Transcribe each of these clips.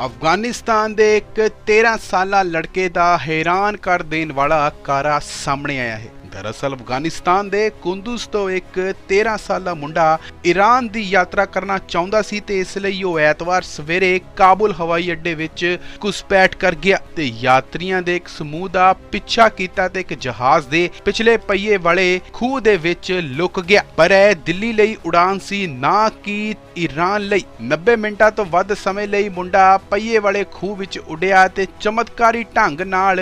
ਅਫਗਾਨਿਸਤਾਨ ਦੇ ਇੱਕ 13 ਸਾਲਾ ਲੜਕੇ ਦਾ ਹੈਰਾਨ ਕਰ ਦੇਣ ਵਾਲਾ ਕਾਰਾ ਸਾਹਮਣੇ ਆਇਆ ਹੈ। ਦਰਅਸਲ ਅਫਗਾਨਿਸਤਾਨ ਦੇ ਕੁੰਦੂਜ਼ ਤੋਂ ਇੱਕ 13 ਸਾਲਾ ਮੁੰਡਾ ਈਰਾਨ ਦੀ ਯਾਤਰਾ ਕਰਨਾ ਚਾਹੁੰਦਾ ਸੀ ਤੇ ਇਸ ਲਈ ਉਹ ਐਤਵਾਰ ਸਵੇਰੇ ਕਾਬੁਲ ਹਵਾਈ ਅੱਡੇ ਵਿੱਚ ਘੁਸਪੈਠ ਕਰ ਗਿਆ ਤੇ ਯਾਤਰੀਆਂ ਦੇ ਇੱਕ ਸਮੂਹ ਦਾ ਪਿੱਛਾ ਕੀਤਾ ਤੇ ਇੱਕ ਜਹਾਜ਼ ਦੇ ਪਿਛਲੇ ਪਹੀਏ ਵਾਲੇ ਖੂਹ ਦੇ ਵਿੱਚ ਲੁਕ ਗਿਆ। ਪਰ ਇਹ ਦਿੱਲੀ ਲਈ ਉਡਾਨ ਸੀ, ਨਾ ਕਿ ਈਰਾਨ ਲਈ। 90 ਮਿੰਟਾਂ ਤੋਂ ਵੱਧ ਸਮੇਂ ਲਈ ਮੁੰਡਾ ਪਹੀਏ ਵਾਲੇ ਖੂਹ ਵਿੱਚ ਉਡਿਆ ਤੇ ਚਮਤਕਾਰੀ ਢੰਗ ਨਾਲ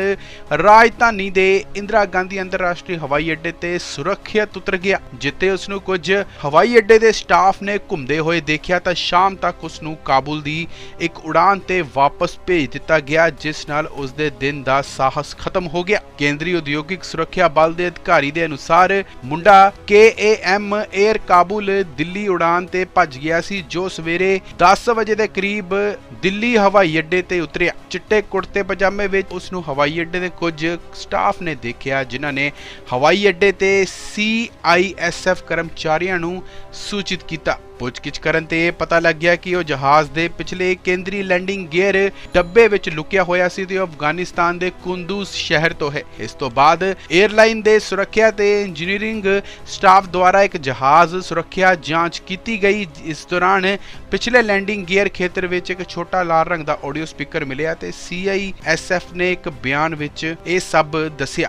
ਰਾਜਧਾਨੀ ਦੇ ਇੰਦਰਾ ਗਾਂਧੀ ਅੰਤਰਰਾਸ਼ਟਰੀ ਹਵਾਈ ਅੱਡੇ ਤੇ ਸੁਰੱਖਿਅਤ ਉਤਰ ਗਿਆ, ਜਿੱਥੇ ਉਸ ਨੂੰ ਕੁਝ ਹਵਾਈ ਅੱਡੇ ਦੇ ਸਟਾਫ ਨੇ ਘੁੰਮਦੇ ਹੋਏ ਦੇਖਿਆ ਤਾਂ ਸ਼ਾਮ ਤੱਕ ਉਸ ਨੂੰ ਕਾਬੁਲ ਦੀ ਇੱਕ ਉਡਾਨ ਤੇ ਵਾਪਸ ਭੇਜ ਦਿੱਤਾ ਗਿਆ, ਜਿਸ ਨਾਲ ਉਸ ਦੇ ਦਿਨ ਦਾ ਸਾਹਸ ਖਤਮ ਹੋ ਗਿਆ। ਕੇਂਦਰੀ ਉਦਯੋਗਿਕ ਸੁਰੱਖਿਆ ਬਲ ਦੇ ਅਧਿਕਾਰੀ ਦੇ ਅਨੁਸਾਰ ਮੁੰਡਾ KAM 에ਅਰ ਕਾਬੁਲ ਦਿੱਲੀ ਉਡਾਨ ਤੇ ਭੱਜ ਗਿਆ ਸੀ, ਜੋ ਸਵੇਰੇ 10 ਵਜੇ ਦੇ ਕਰੀਬ ਦਿੱਲੀ ਹਵਾਈ ਅੱਡੇ ਤੇ ਉਤਰਿਆ। ਚਿੱਟੇ ਕੁੜਤੇ ਪਜਾਮੇ ਵਿੱਚ ਉਸ ਨੂੰ ਹਵਾਈ ਅੱਡੇ ਦੇ ਕੁਝ ਸਟਾਫ ਨੇ ਦੇਖਿਆ, ਜਿਨ੍ਹਾਂ ਨੇ ਹਵਾਈ ਅੱਡੇ ਤੇ CISF ਕਰਮਚਾਰੀਆਂ ਨੂੰ ਸੂਚਿਤ ਕੀਤਾ। ਪੁੱਛਗਿੱਛ ਕਰਨ ਤੇ ਇਹ ਪਤਾ ਲੱਗਿਆ ਕਿ ਉਹ ਜਹਾਜ਼ ਦੇ ਪਿਛਲੇ ਕੇਂਦਰੀ ਲੈਂਡਿੰਗ ਗੇਅਰ ਡੱਬੇ ਵਿੱਚ ਲੁਕਿਆ ਹੋਇਆ ਸੀ ਤੇ ਉਹ ਅਫਗਾਨਿਸਤਾਨ ਦੇ ਕੁੰਦੂਜ਼ ਸ਼ਹਿਰ ਤੋਂ ਹੈ। ਇਸ ਤੋਂ ਬਾਅਦ 에ਅਰਲਾਈਨ ਦੇ ਸੁਰੱਖਿਆ ਤੇ ਇੰਜੀਨੀਅਰਿੰਗ ਸਟਾਫ ਦੁਆਰਾ ਇੱਕ ਜਹਾਜ਼ ਸੁਰੱਖਿਆ ਜਾਂਚ ਕੀਤੀ ਗਈ। ਇਸ ਦੌਰਾਨ ਪਿਛਲੇ ਲੈਂਡਿੰਗ ਗੇਅਰ ਖੇਤਰ ਵਿੱਚ ਇੱਕ ਛੋਟਾ ਲਾਲ ਰੰਗ ਦਾ ਆਡੀਓ ਸਪੀਕਰ ਮਿਲਿਆ ਤੇ CISF ਨੇ ਇੱਕ ਬਿਆਨ ਵਿੱਚ ਇਹ ਸਭ ਦੱਸਿਆ।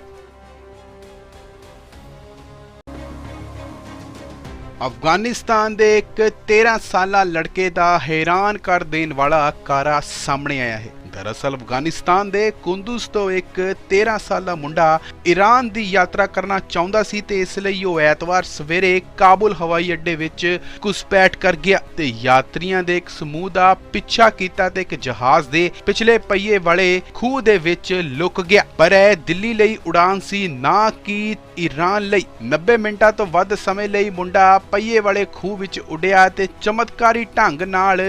ਅਫਗਾਨਿਸਤਾਨ ਦੇ ਇੱਕ 13 ਸਾਲਾ ਲੜਕੇ ਦਾ ਹੈਰਾਨ ਕਰ ਦੇਣ ਵਾਲਾ ਕਾਰਾ ਸਾਹਮਣੇ ਆਇਆ ਹੈ। ਦਰਅਸਲ ਅਫਗਾਨਿਸਤਾਨ ਦੇ ਕੁੰਦੂਜ਼ ਤੋਂ ਇੱਕ 13 ਸਾਲਾ ਮੁੰਡਾ ਈਰਾਨ ਦੀ ਯਾਤਰਾ ਕਰਨਾ ਚਾਹੁੰਦਾ ਸੀ ਤੇ ਇਸ ਲਈ ਉਹ ਐਤਵਾਰ ਸਵੇਰੇ ਕਾਬੁਲ ਹਵਾਈ ਅੱਡੇ ਵਿੱਚ ਘੁਸਪੈਠ ਕਰ ਗਿਆ ਤੇ ਯਾਤਰੀਆਂ ਦੇ ਇੱਕ ਸਮੂਹ ਦਾ ਪਿੱਛਾ ਕੀਤਾ ਤੇ ਇੱਕ ਜਹਾਜ਼ ਦੇ ਪਿਛਲੇ ਪਹੀਏ ਵਾਲੇ ਖੂਹ ਦੇ ਵਿੱਚ ਲੁਕ ਗਿਆ। ਪਰ ਇਹ ਦਿੱਲੀ ਲਈ ਉਡਾਨ ਸੀ, ਨਾ ਕਿ ਈਰਾਨ ਲਈ। 90 ਮਿੰਟਾਂ ਤੋਂ ਵੱਧ ਸਮੇਂ ਲਈ ਮੁੰਡਾ ਪਹੀਏ ਵਾਲੇ ਖੂਹ ਵਿੱਚ ਉੱਡਿਆ ਤੇ ਚਮਤਕਾਰੀ ਢੰਗ ਨਾਲ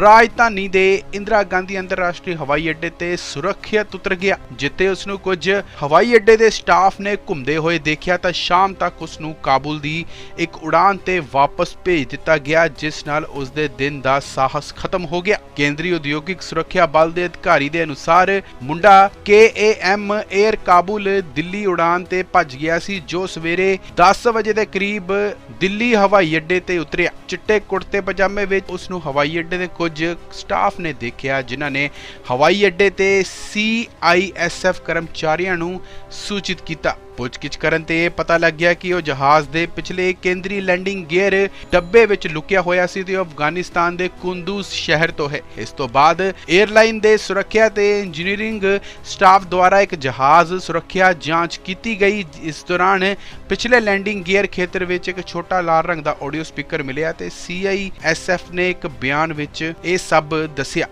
ਰਾਜਧਾਨੀ ਦੇ ਇੰਦਰਾ ਗਾਂਧੀ ਅੰਤਰਰਾਸ਼ਟਰੀ ਹਵਾਈ ਅੱਡੇ ਤੇ ਸੁਰੱਖਿਅਤ ਉਤਰ ਗਿਆ। ਜਿੱਥੇ ਉਸ ਨੂੰ ਕੁਝ ਹਵਾਈ ਅੱਡੇ ਦੇ ਸਟਾਫ ਨੇ ਘੁੰਮਦੇ ਹੋਏ ਦੇਖਿਆ ਤਾਂ ਸ਼ਾਮ ਤੱਕ ਉਸ ਨੂੰ ਕਾਬੁਲ ਦੀ ਇੱਕ ਉਡਾਨ ਤੇ ਵਾਪਸ ਭੇਜ ਦਿੱਤਾ ਗਿਆ, ਜਿਸ ਨਾਲ ਉਸ ਦੇ ਦਿਨ ਦਾ ਸਾਹਸ ਖਤਮ ਹੋ ਗਿਆ। ਕੇਂਦਰੀ ਉਦਯੋਗਿਕ ਸੁਰੱਖਿਆ ਬਲ ਦੇ ਅਧਿਕਾਰੀ ਦੇ ਅਨੁਸਾਰ ਮੁੰਡਾ KAM 에ਅਰ ਕਾਬੁਲ ਦਿੱਲੀ ਉਡਾਨ ਤੇ ਭੱਜ ਗਿਆ ਸੀ, ਜੋ ਸਵੇਰੇ 10 ਵਜੇ ਦੇ ਕਰੀਬ ਦਿੱਲੀ ਹਵਾਈ ਅੱਡੇ ਤੇ ਉਤਰਿਆ। ਚਿੱਟੇ ਕੁੜਤੇ ਪਜਾਮੇ ਵਿੱਚ ਉਸ ਨੂੰ ਹਵਾਈ ਅੱਡੇ ਦੇ ਕੁਝ ਸਟਾਫ ਨੇ ਦੇਖਿਆ, ਜਿਨ੍ਹਾਂ ਨੇ ਹਵਾਈ ਅੱਡੇ ਤੇ CISF ਕਰਮਚਾਰੀਆਂ ਨੂੰ ਸੂਚਿਤ ਕੀਤਾ। ਪੁੱਛਗਿੱਛ ਕਰਨ ਤੇ ਇਹ ਪਤਾ ਲੱਗਿਆ ਕਿ ਉਹ ਜਹਾਜ਼ ਦੇ ਪਿਛਲੇ ਕੇਂਦਰੀ ਲੈਂਡਿੰਗ ਗੇਅਰ ਡੱਬੇ ਵਿੱਚ ਲੁਕਿਆ ਹੋਇਆ ਸੀ ਤੇ ਉਹ ਅਫਗਾਨਿਸਤਾਨ ਦੇ ਕੁੰਦੂਜ਼ ਸ਼ਹਿਰ ਤੋਂ ਹੈ। ਇਸ ਤੋਂ ਬਾਅਦ 에ਅਰਲਾਈਨ ਦੇ ਸੁਰੱਖਿਆ ਤੇ ਇੰਜੀਨੀਅਰਿੰਗ ਸਟਾਫ ਦੁਆਰਾ ਇੱਕ ਜਹਾਜ਼ ਸੁਰੱਖਿਆ ਜਾਂਚ ਕੀਤੀ ਗਈ। ਇਸ ਦੌਰਾਨ ਪਿਛਲੇ ਲੈਂਡਿੰਗ ਗੇਅਰ ਖੇਤਰ ਵਿੱਚ ਇੱਕ ਛੋਟਾ ਲਾਲ ਰੰਗ ਦਾ ਆਡੀਓ ਸਪੀਕਰ ਮਿਲਿਆ ਤੇ CISF ਨੇ ਇੱਕ ਬਿਆਨ ਵਿੱਚ ਇਹ ਸਭ ਦੱਸਿਆ।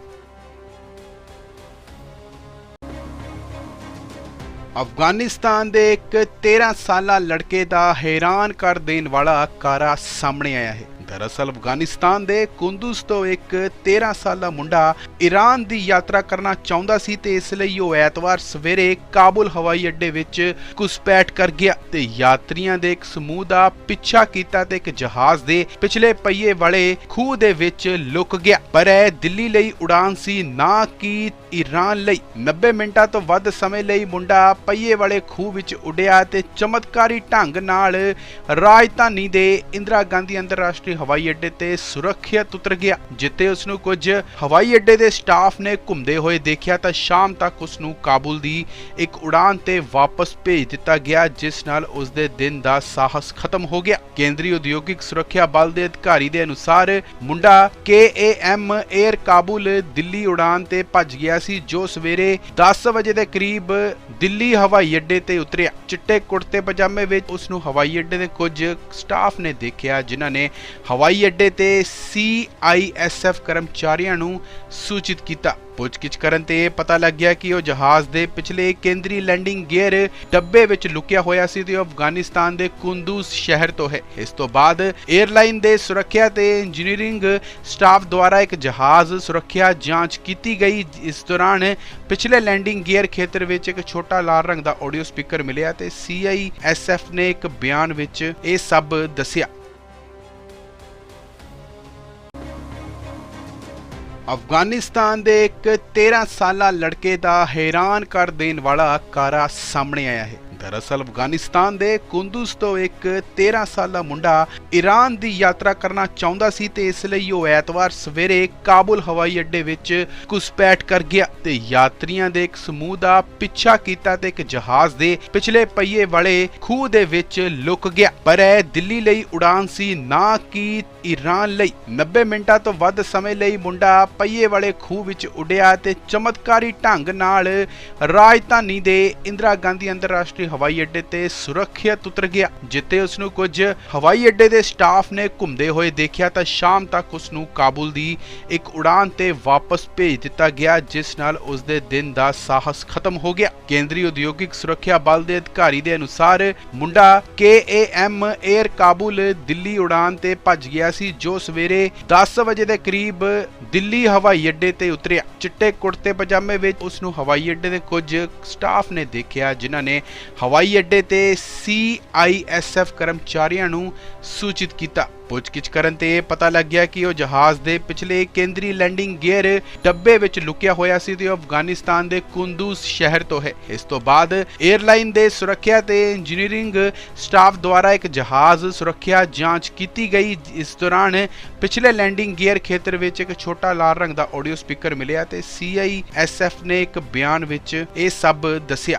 ਅਫਗਾਨਿਸਤਾਨ ਦੇ ਇੱਕ 13 ਸਾਲਾ ਲੜਕੇ ਦਾ ਹੈਰਾਨ ਕਰ ਦੇਣ ਵਾਲਾ ਕਾਰਾ ਸਾਹਮਣੇ ਆਇਆ ਹੈ। ਦਰਅਸਲ ਅਫਗਾਨਿਸਤਾਨ ਦੇ ਕੁੰਦੂਸ ਤੋਂ ਇੱਕ 13 ਸਾਲਾ ਮੁੰਡਾ ਈਰਾਨ ਦੀ ਯਾਤਰਾ ਕਰਨਾ ਚਾਹੁੰਦਾ ਸੀ ਤੇ ਇਸ ਲਈ ਉਹ ਐਤਵਾਰ ਸਵੇਰੇ ਕਾਬੁਲ ਹਵਾਈ ਅੱਡੇ ਵਿੱਚ ਘੁਸਪੈਠ ਕਰ ਗਿਆ ਤੇ ਯਾਤਰੀਆਂ ਦੇ ਇੱਕ ਸਮੂਹ ਦਾ ਪਿੱਛਾ ਕੀਤਾ ਤੇ ਇੱਕ ਜਹਾਜ਼ ਦੇ ਪਿਛਲੇ ਪਹੀਏ ਵਾਲੇ ਖੂਹ ਦੇ ਵਿੱਚ ਲੁਕ ਗਿਆ। ਪਰ ਇਹ ਦਿੱਲੀ ਲਈ ਉਡਾਨ ਸੀ, ਨਾ ਕਿ ਈਰਾਨ ਲਈ। 90 ਮਿੰਟਾਂ ਤੋਂ ਵੱਧ ਸਮੇਂ ਲਈ ਮੁੰਡਾ ਪਹੀਏ ਵਾਲੇ ਖੂਹ ਵਿੱਚ ਉੱਡਿਆ ਤੇ ਚਮਤਕਾਰੀ ਢੰਗ ਨਾਲ ਰਾਜਧਾਨੀ ਦੇ ਇੰਦਰਾ ਗਾਂਧੀ ਅੰਤਰਰਾਸ਼ਟਰੀ ਹਵਾਈ ਅੱਡੇ ਤੇ ਸੁਰੱਖਿਅਤ ਉਤਰ ਗਿਆ, ਜਿੱਥੇ ਉਸ ਨੂੰ ਕੁਝ ਹਵਾਈ ਅੱਡੇ ਦੇ ਸਟਾਫ ਨੇ ਘੁੰਮਦੇ ਹੋਏ ਦੇਖਿਆ ਤਾਂ ਸ਼ਾਮ ਤੱਕ ਉਸ ਨੂੰ ਕਾਬੁਲ ਦੀ ਇੱਕ ਉਡਾਨ ਤੇ ਵਾਪਸ ਭੇਜ ਦਿੱਤਾ ਗਿਆ, ਜਿਸ ਨਾਲ ਉਸ ਦੇ ਦਿਨ ਦਾ ਸਾਹਸ ਖਤਮ ਹੋ ਗਿਆ। ਕੇਂਦਰੀ ਉਦਯੋਗਿਕ ਸੁਰੱਖਿਆ ਬਲ ਦੇ ਅਧਿਕਾਰੀ ਦੇ ਅਨੁਸਾਰ ਮੁੰਡਾ KAM 에ਅਰ ਕਾਬੁਲ ਦਿੱਲੀ ਉਡਾਨ ਤੇ ਭੱਜ ਗਿਆ ਸੀ, ਜੋ ਸਵੇਰੇ 10 ਵਜੇ ਦੇ ਕਰੀਬ ਦਿੱਲੀ ਹਵਾਈ ਅੱਡੇ ਤੇ ਉਤਰਿਆ ਚਿੱਟੇ ਕੁੜਤੇ ਪਜਾਮੇ ਵਿੱਚ। ਉਸ ਨੂੰ ਹਵਾਈ ਅੱਡੇ ਦੇ ਕੁਝ ਸਟਾਫ ਨੇ ਦੇਖਿਆ, ਜਿਨ੍ਹਾਂ ਨੇ ਹਵਾਈ ਅੱਡੇ ਤੇ CISF ਕਰਮਚਾਰੀਆਂ ਨੂੰ ਸੂਚਿਤ ਕੀਤਾ। ਪੁੱਛਗਿੱਛ ਕਰਨ ਤੇ ਇਹ ਪਤਾ ਲੱਗਿਆ ਕਿ ਉਹ ਜਹਾਜ਼ ਦੇ ਪਿਛਲੇ ਕੇਂਦਰੀ ਲੈਂਡਿੰਗ ਗੇਅਰ ਡੱਬੇ ਵਿੱਚ ਲੁਕਿਆ ਹੋਇਆ ਸੀ ਤੇ ਉਹ ਅਫਗਾਨਿਸਤਾਨ ਦੇ ਕੁੰਦੂਸ ਸ਼ਹਿਰ ਤੋਂ ਹੈ। ਇਸ ਤੋਂ ਬਾਅਦ 에ਅਰਲਾਈਨ ਦੇ ਸੁਰੱਖਿਆ ਤੇ ਇੰਜੀਨੀਅਰਿੰਗ ਸਟਾਫ ਦੁਆਰਾ ਇੱਕ ਜਹਾਜ਼ ਸੁਰੱਖਿਆ ਜਾਂਚ ਕੀਤੀ ਗਈ। ਇਸ ਦੌਰਾਨ ਪਿਛਲੇ ਲੈਂਡਿੰਗ ਗੇਅਰ ਖੇਤਰ ਵਿੱਚ ਇੱਕ ਛੋਟਾ ਲਾਲ ਰੰਗ ਦਾ ਆਡੀਓ ਸਪੀਕਰ ਮਿਲਿਆ ਤੇ CISF ਨੇ ਇੱਕ ਬਿਆਨ ਵਿੱਚ ਇਹ ਸਭ ਦੱਸਿਆ। ਅਫਗਾਨਿਸਤਾਨ ਦੇ ਇੱਕ 13 ਸਾਲਾ ਲੜਕੇ ਦਾ ਹੈਰਾਨ ਕਰ ਦੇਣ ਵਾਲਾ ਕਾਰਾ ਸਾਹਮਣੇ ਆਇਆ ਹੈ। ਦਰਅਸਲ ਅਫਗਾਨਿਸਤਾਨ ਦੇ ਕੁੰਦੂਜ਼ ਤੋਂ ਇੱਕ 13 ਸਾਲਾ ਮੁੰਡਾ ਈਰਾਨ ਦੀ ਯਾਤਰਾ ਕਰਨਾ ਚਾਹੁੰਦਾ ਸੀ ਤੇ ਇਸ ਲਈ ਉਹ ਐਤਵਾਰ ਸਵੇਰੇ ਕਾਬੁਲ ਹਵਾਈ ਅੱਡੇ ਵਿੱਚ ਘੁਸਪੈਠ ਕਰ ਗਿਆ ਤੇ ਯਾਤਰੀਆਂ ਦੇ ਇੱਕ ਸਮੂਹ ਦਾ ਪਿੱਛਾ ਕੀਤਾ ਤੇ ਇੱਕ ਜਹਾਜ਼ ਦੇ ਪਿਛਲੇ ਪਹੀਏ ਵਾਲੇ ਖੂਹ ਦੇ ਵਿੱਚ ਲੁਕ ਗਿਆ। ਪਰ ਇਹ ਦਿੱਲੀ ਲਈ ਉਡਾਨ ਸੀ, ਨਾ ਕਿ ਈਰਾਨ ਲਈ। 90 ਮਿੰਟਾਂ ਤੋਂ ਵੱਧ ਸਮੇਂ ਲਈ ਮੁੰਡਾ ਪਹੀਏ ਵਾਲੇ ਖੂਹ ਵਿੱਚ ਉੱਡਿਆ ਤੇ ਚਮਤਕਾਰੀ ਢੰਗ ਨਾਲ ਰਾਜਧਾਨੀ ਦੇ ਇੰਦਰਾ ਗਾਂਧੀ ਅੰਤਰਰਾਸ਼ਟਰੀ ਹਵਾਈ ਅੱਡੇ ਤੇ ਸੁਰੱਖਿਅਤ ਉਤਰ ਗਿਆ, ਜਿੱਥੇ ਉਸ ਨੂੰ ਕੁਝ ਹਵਾਈ ਅੱਡੇ ਦੇ ਸਟਾਫ ਨੇ ਘੁੰਮਦੇ ਹੋਏ ਦੇਖਿਆ ਤਾਂ ਸ਼ਾਮ ਤੱਕ ਉਸ ਨੂੰ ਕਾਬੁਲ ਦੀ ਇੱਕ ਉਡਾਨ ਤੇ ਵਾਪਸ ਭੇਜ ਦਿੱਤਾ ਗਿਆ, ਜਿਸ ਨਾਲ ਉਸ ਦੇ ਦਿਨ ਦਾ ਸਾਹਸ ਖਤਮ ਹੋ ਗਿਆ। ਕੇਂਦਰੀ ਉਦਯੋਗਿਕ ਸੁਰੱਖਿਆ ਬਲ ਦੇ ਅਧਿਕਾਰੀ ਦੇ ਅਨੁਸਾਰ ਮੁੰਡਾ KAM 에ਅਰ ਕਾਬੁਲ ਦਿੱਲੀ ਉਡਾਨ ਤੇ ਭੱਜ ਗਿਆ ਸੀ, ਜੋ ਸਵੇਰੇ 10 ਵਜੇ ਦੇ ਕਰੀਬ ਦਿੱਲੀ ਹਵਾਈ ਅੱਡੇ ਤੇ ਉਤਰਿਆ। ਚਿੱਟੇ ਕੁੜਤੇ ਪਜਾਮੇ ਵਿੱਚ ਉਸ ਨੂੰ ਹਵਾਈ ਅੱਡੇ ਦੇ ਕੁਝ ਸਟਾਫ ਨੇ ਦੇਖਿਆ, ਜਿਨ੍ਹਾਂ ਨੇ ਹਵਾਈ ਅੱਡੇ ਤੇ CISF ਕਰਮਚਾਰੀਆਂ ਨੂੰ ਸੂਚਿਤ ਕੀਤਾ। ਪੁੱਛਗਿੱਛ ਕਰਨ ਤੇ ਇਹ ਪਤਾ ਲੱਗਿਆ ਕਿ ਉਹ ਜਹਾਜ਼ ਦੇ ਪਿਛਲੇ ਕੇਂਦਰੀ ਲੈਂਡਿੰਗ ਗੇਅਰ ਡੱਬੇ ਵਿੱਚ ਲੁਕਿਆ ਹੋਇਆ ਸੀ ਤੇ ਉਹ ਅਫਗਾਨਿਸਤਾਨ ਦੇ ਕੁੰਦੂਜ਼ ਸ਼ਹਿਰ ਤੋਂ ਹੈ। ਇਸ ਤੋਂ ਬਾਅਦ 에ਅਰਲਾਈਨ ਦੇ ਸੁਰੱਖਿਆ ਤੇ ਇੰਜੀਨੀਅਰਿੰਗ ਸਟਾਫ ਦੁਆਰਾ ਇੱਕ ਜਹਾਜ਼ ਸੁਰੱਖਿਆ ਜਾਂਚ ਕੀਤੀ ਗਈ। ਇਸ ਦੌਰਾਨ ਪਿਛਲੇ ਲੈਂਡਿੰਗ ਗੇਅਰ ਖੇਤਰ ਵਿੱਚ ਇੱਕ ਛੋਟਾ ਲਾਲ ਰੰਗ ਦਾ ਆਡੀਓ ਸਪੀਕਰ ਮਿਲਿਆ ਤੇ CISF ਨੇ ਇੱਕ ਬਿਆਨ ਵਿੱਚ ਇਹ ਸਭ ਦੱਸਿਆ।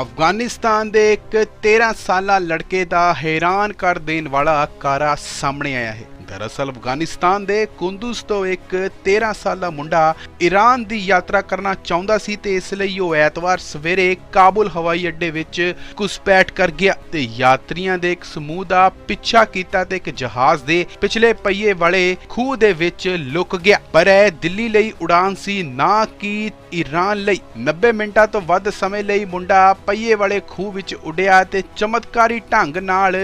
ਅਫਗਾਨਿਸਤਾਨ ਦੇ ਇੱਕ 13 ਸਾਲਾ ਲੜਕੇ ਦਾ ਹੈਰਾਨ ਕਰ ਦੇਣ ਵਾਲਾ ਕਾਰਾ ਸਾਹਮਣੇ ਆਇਆ ਹੈ। ਦਰਅਸਲ ਅਫਗਾਨਿਸਤਾਨ ਦੇ ਕੁੰਦੂਜ਼ ਤੋਂ ਇੱਕ 13 ਸਾਲਾ ਮੁੰਡਾ ਈਰਾਨ ਦੀ ਯਾਤਰਾ ਕਰਨਾ ਚਾਹੁੰਦਾ ਸੀ ਤੇ ਇਸ ਲਈ ਉਹ ਐਤਵਾਰ ਸਵੇਰੇ ਕਾਬੁਲ ਹਵਾਈ ਅੱਡੇ ਵਿੱਚ ਘੁਸਪੈਠ ਕਰ ਗਿਆ ਤੇ ਯਾਤਰੀਆਂ ਦੇ ਇੱਕ ਸਮੂਹ ਦਾ ਪਿੱਛਾ ਕੀਤਾ ਤੇ ਇੱਕ ਜਹਾਜ਼ ਦੇ ਪਿਛਲੇ ਪਹੀਏ ਵਾਲੇ ਖੂਹ ਦੇ ਵਿੱਚ ਲੁਕ ਗਿਆ। ਪਰ ਇਹ ਦਿੱਲੀ ਲਈ ਉਡਾਨ ਸੀ, ਨਾ ਕਿ ਈਰਾਨ ਲਈ। 90 ਮਿੰਟਾਂ ਤੋਂ ਵੱਧ ਸਮੇਂ ਲਈ ਮੁੰਡਾ ਪਹੀਏ ਵਾਲੇ ਖੂਹ ਵਿੱਚ ਉਡਿਆ ਤੇ ਚਮਤਕਾਰੀ ਢੰਗ ਨਾਲ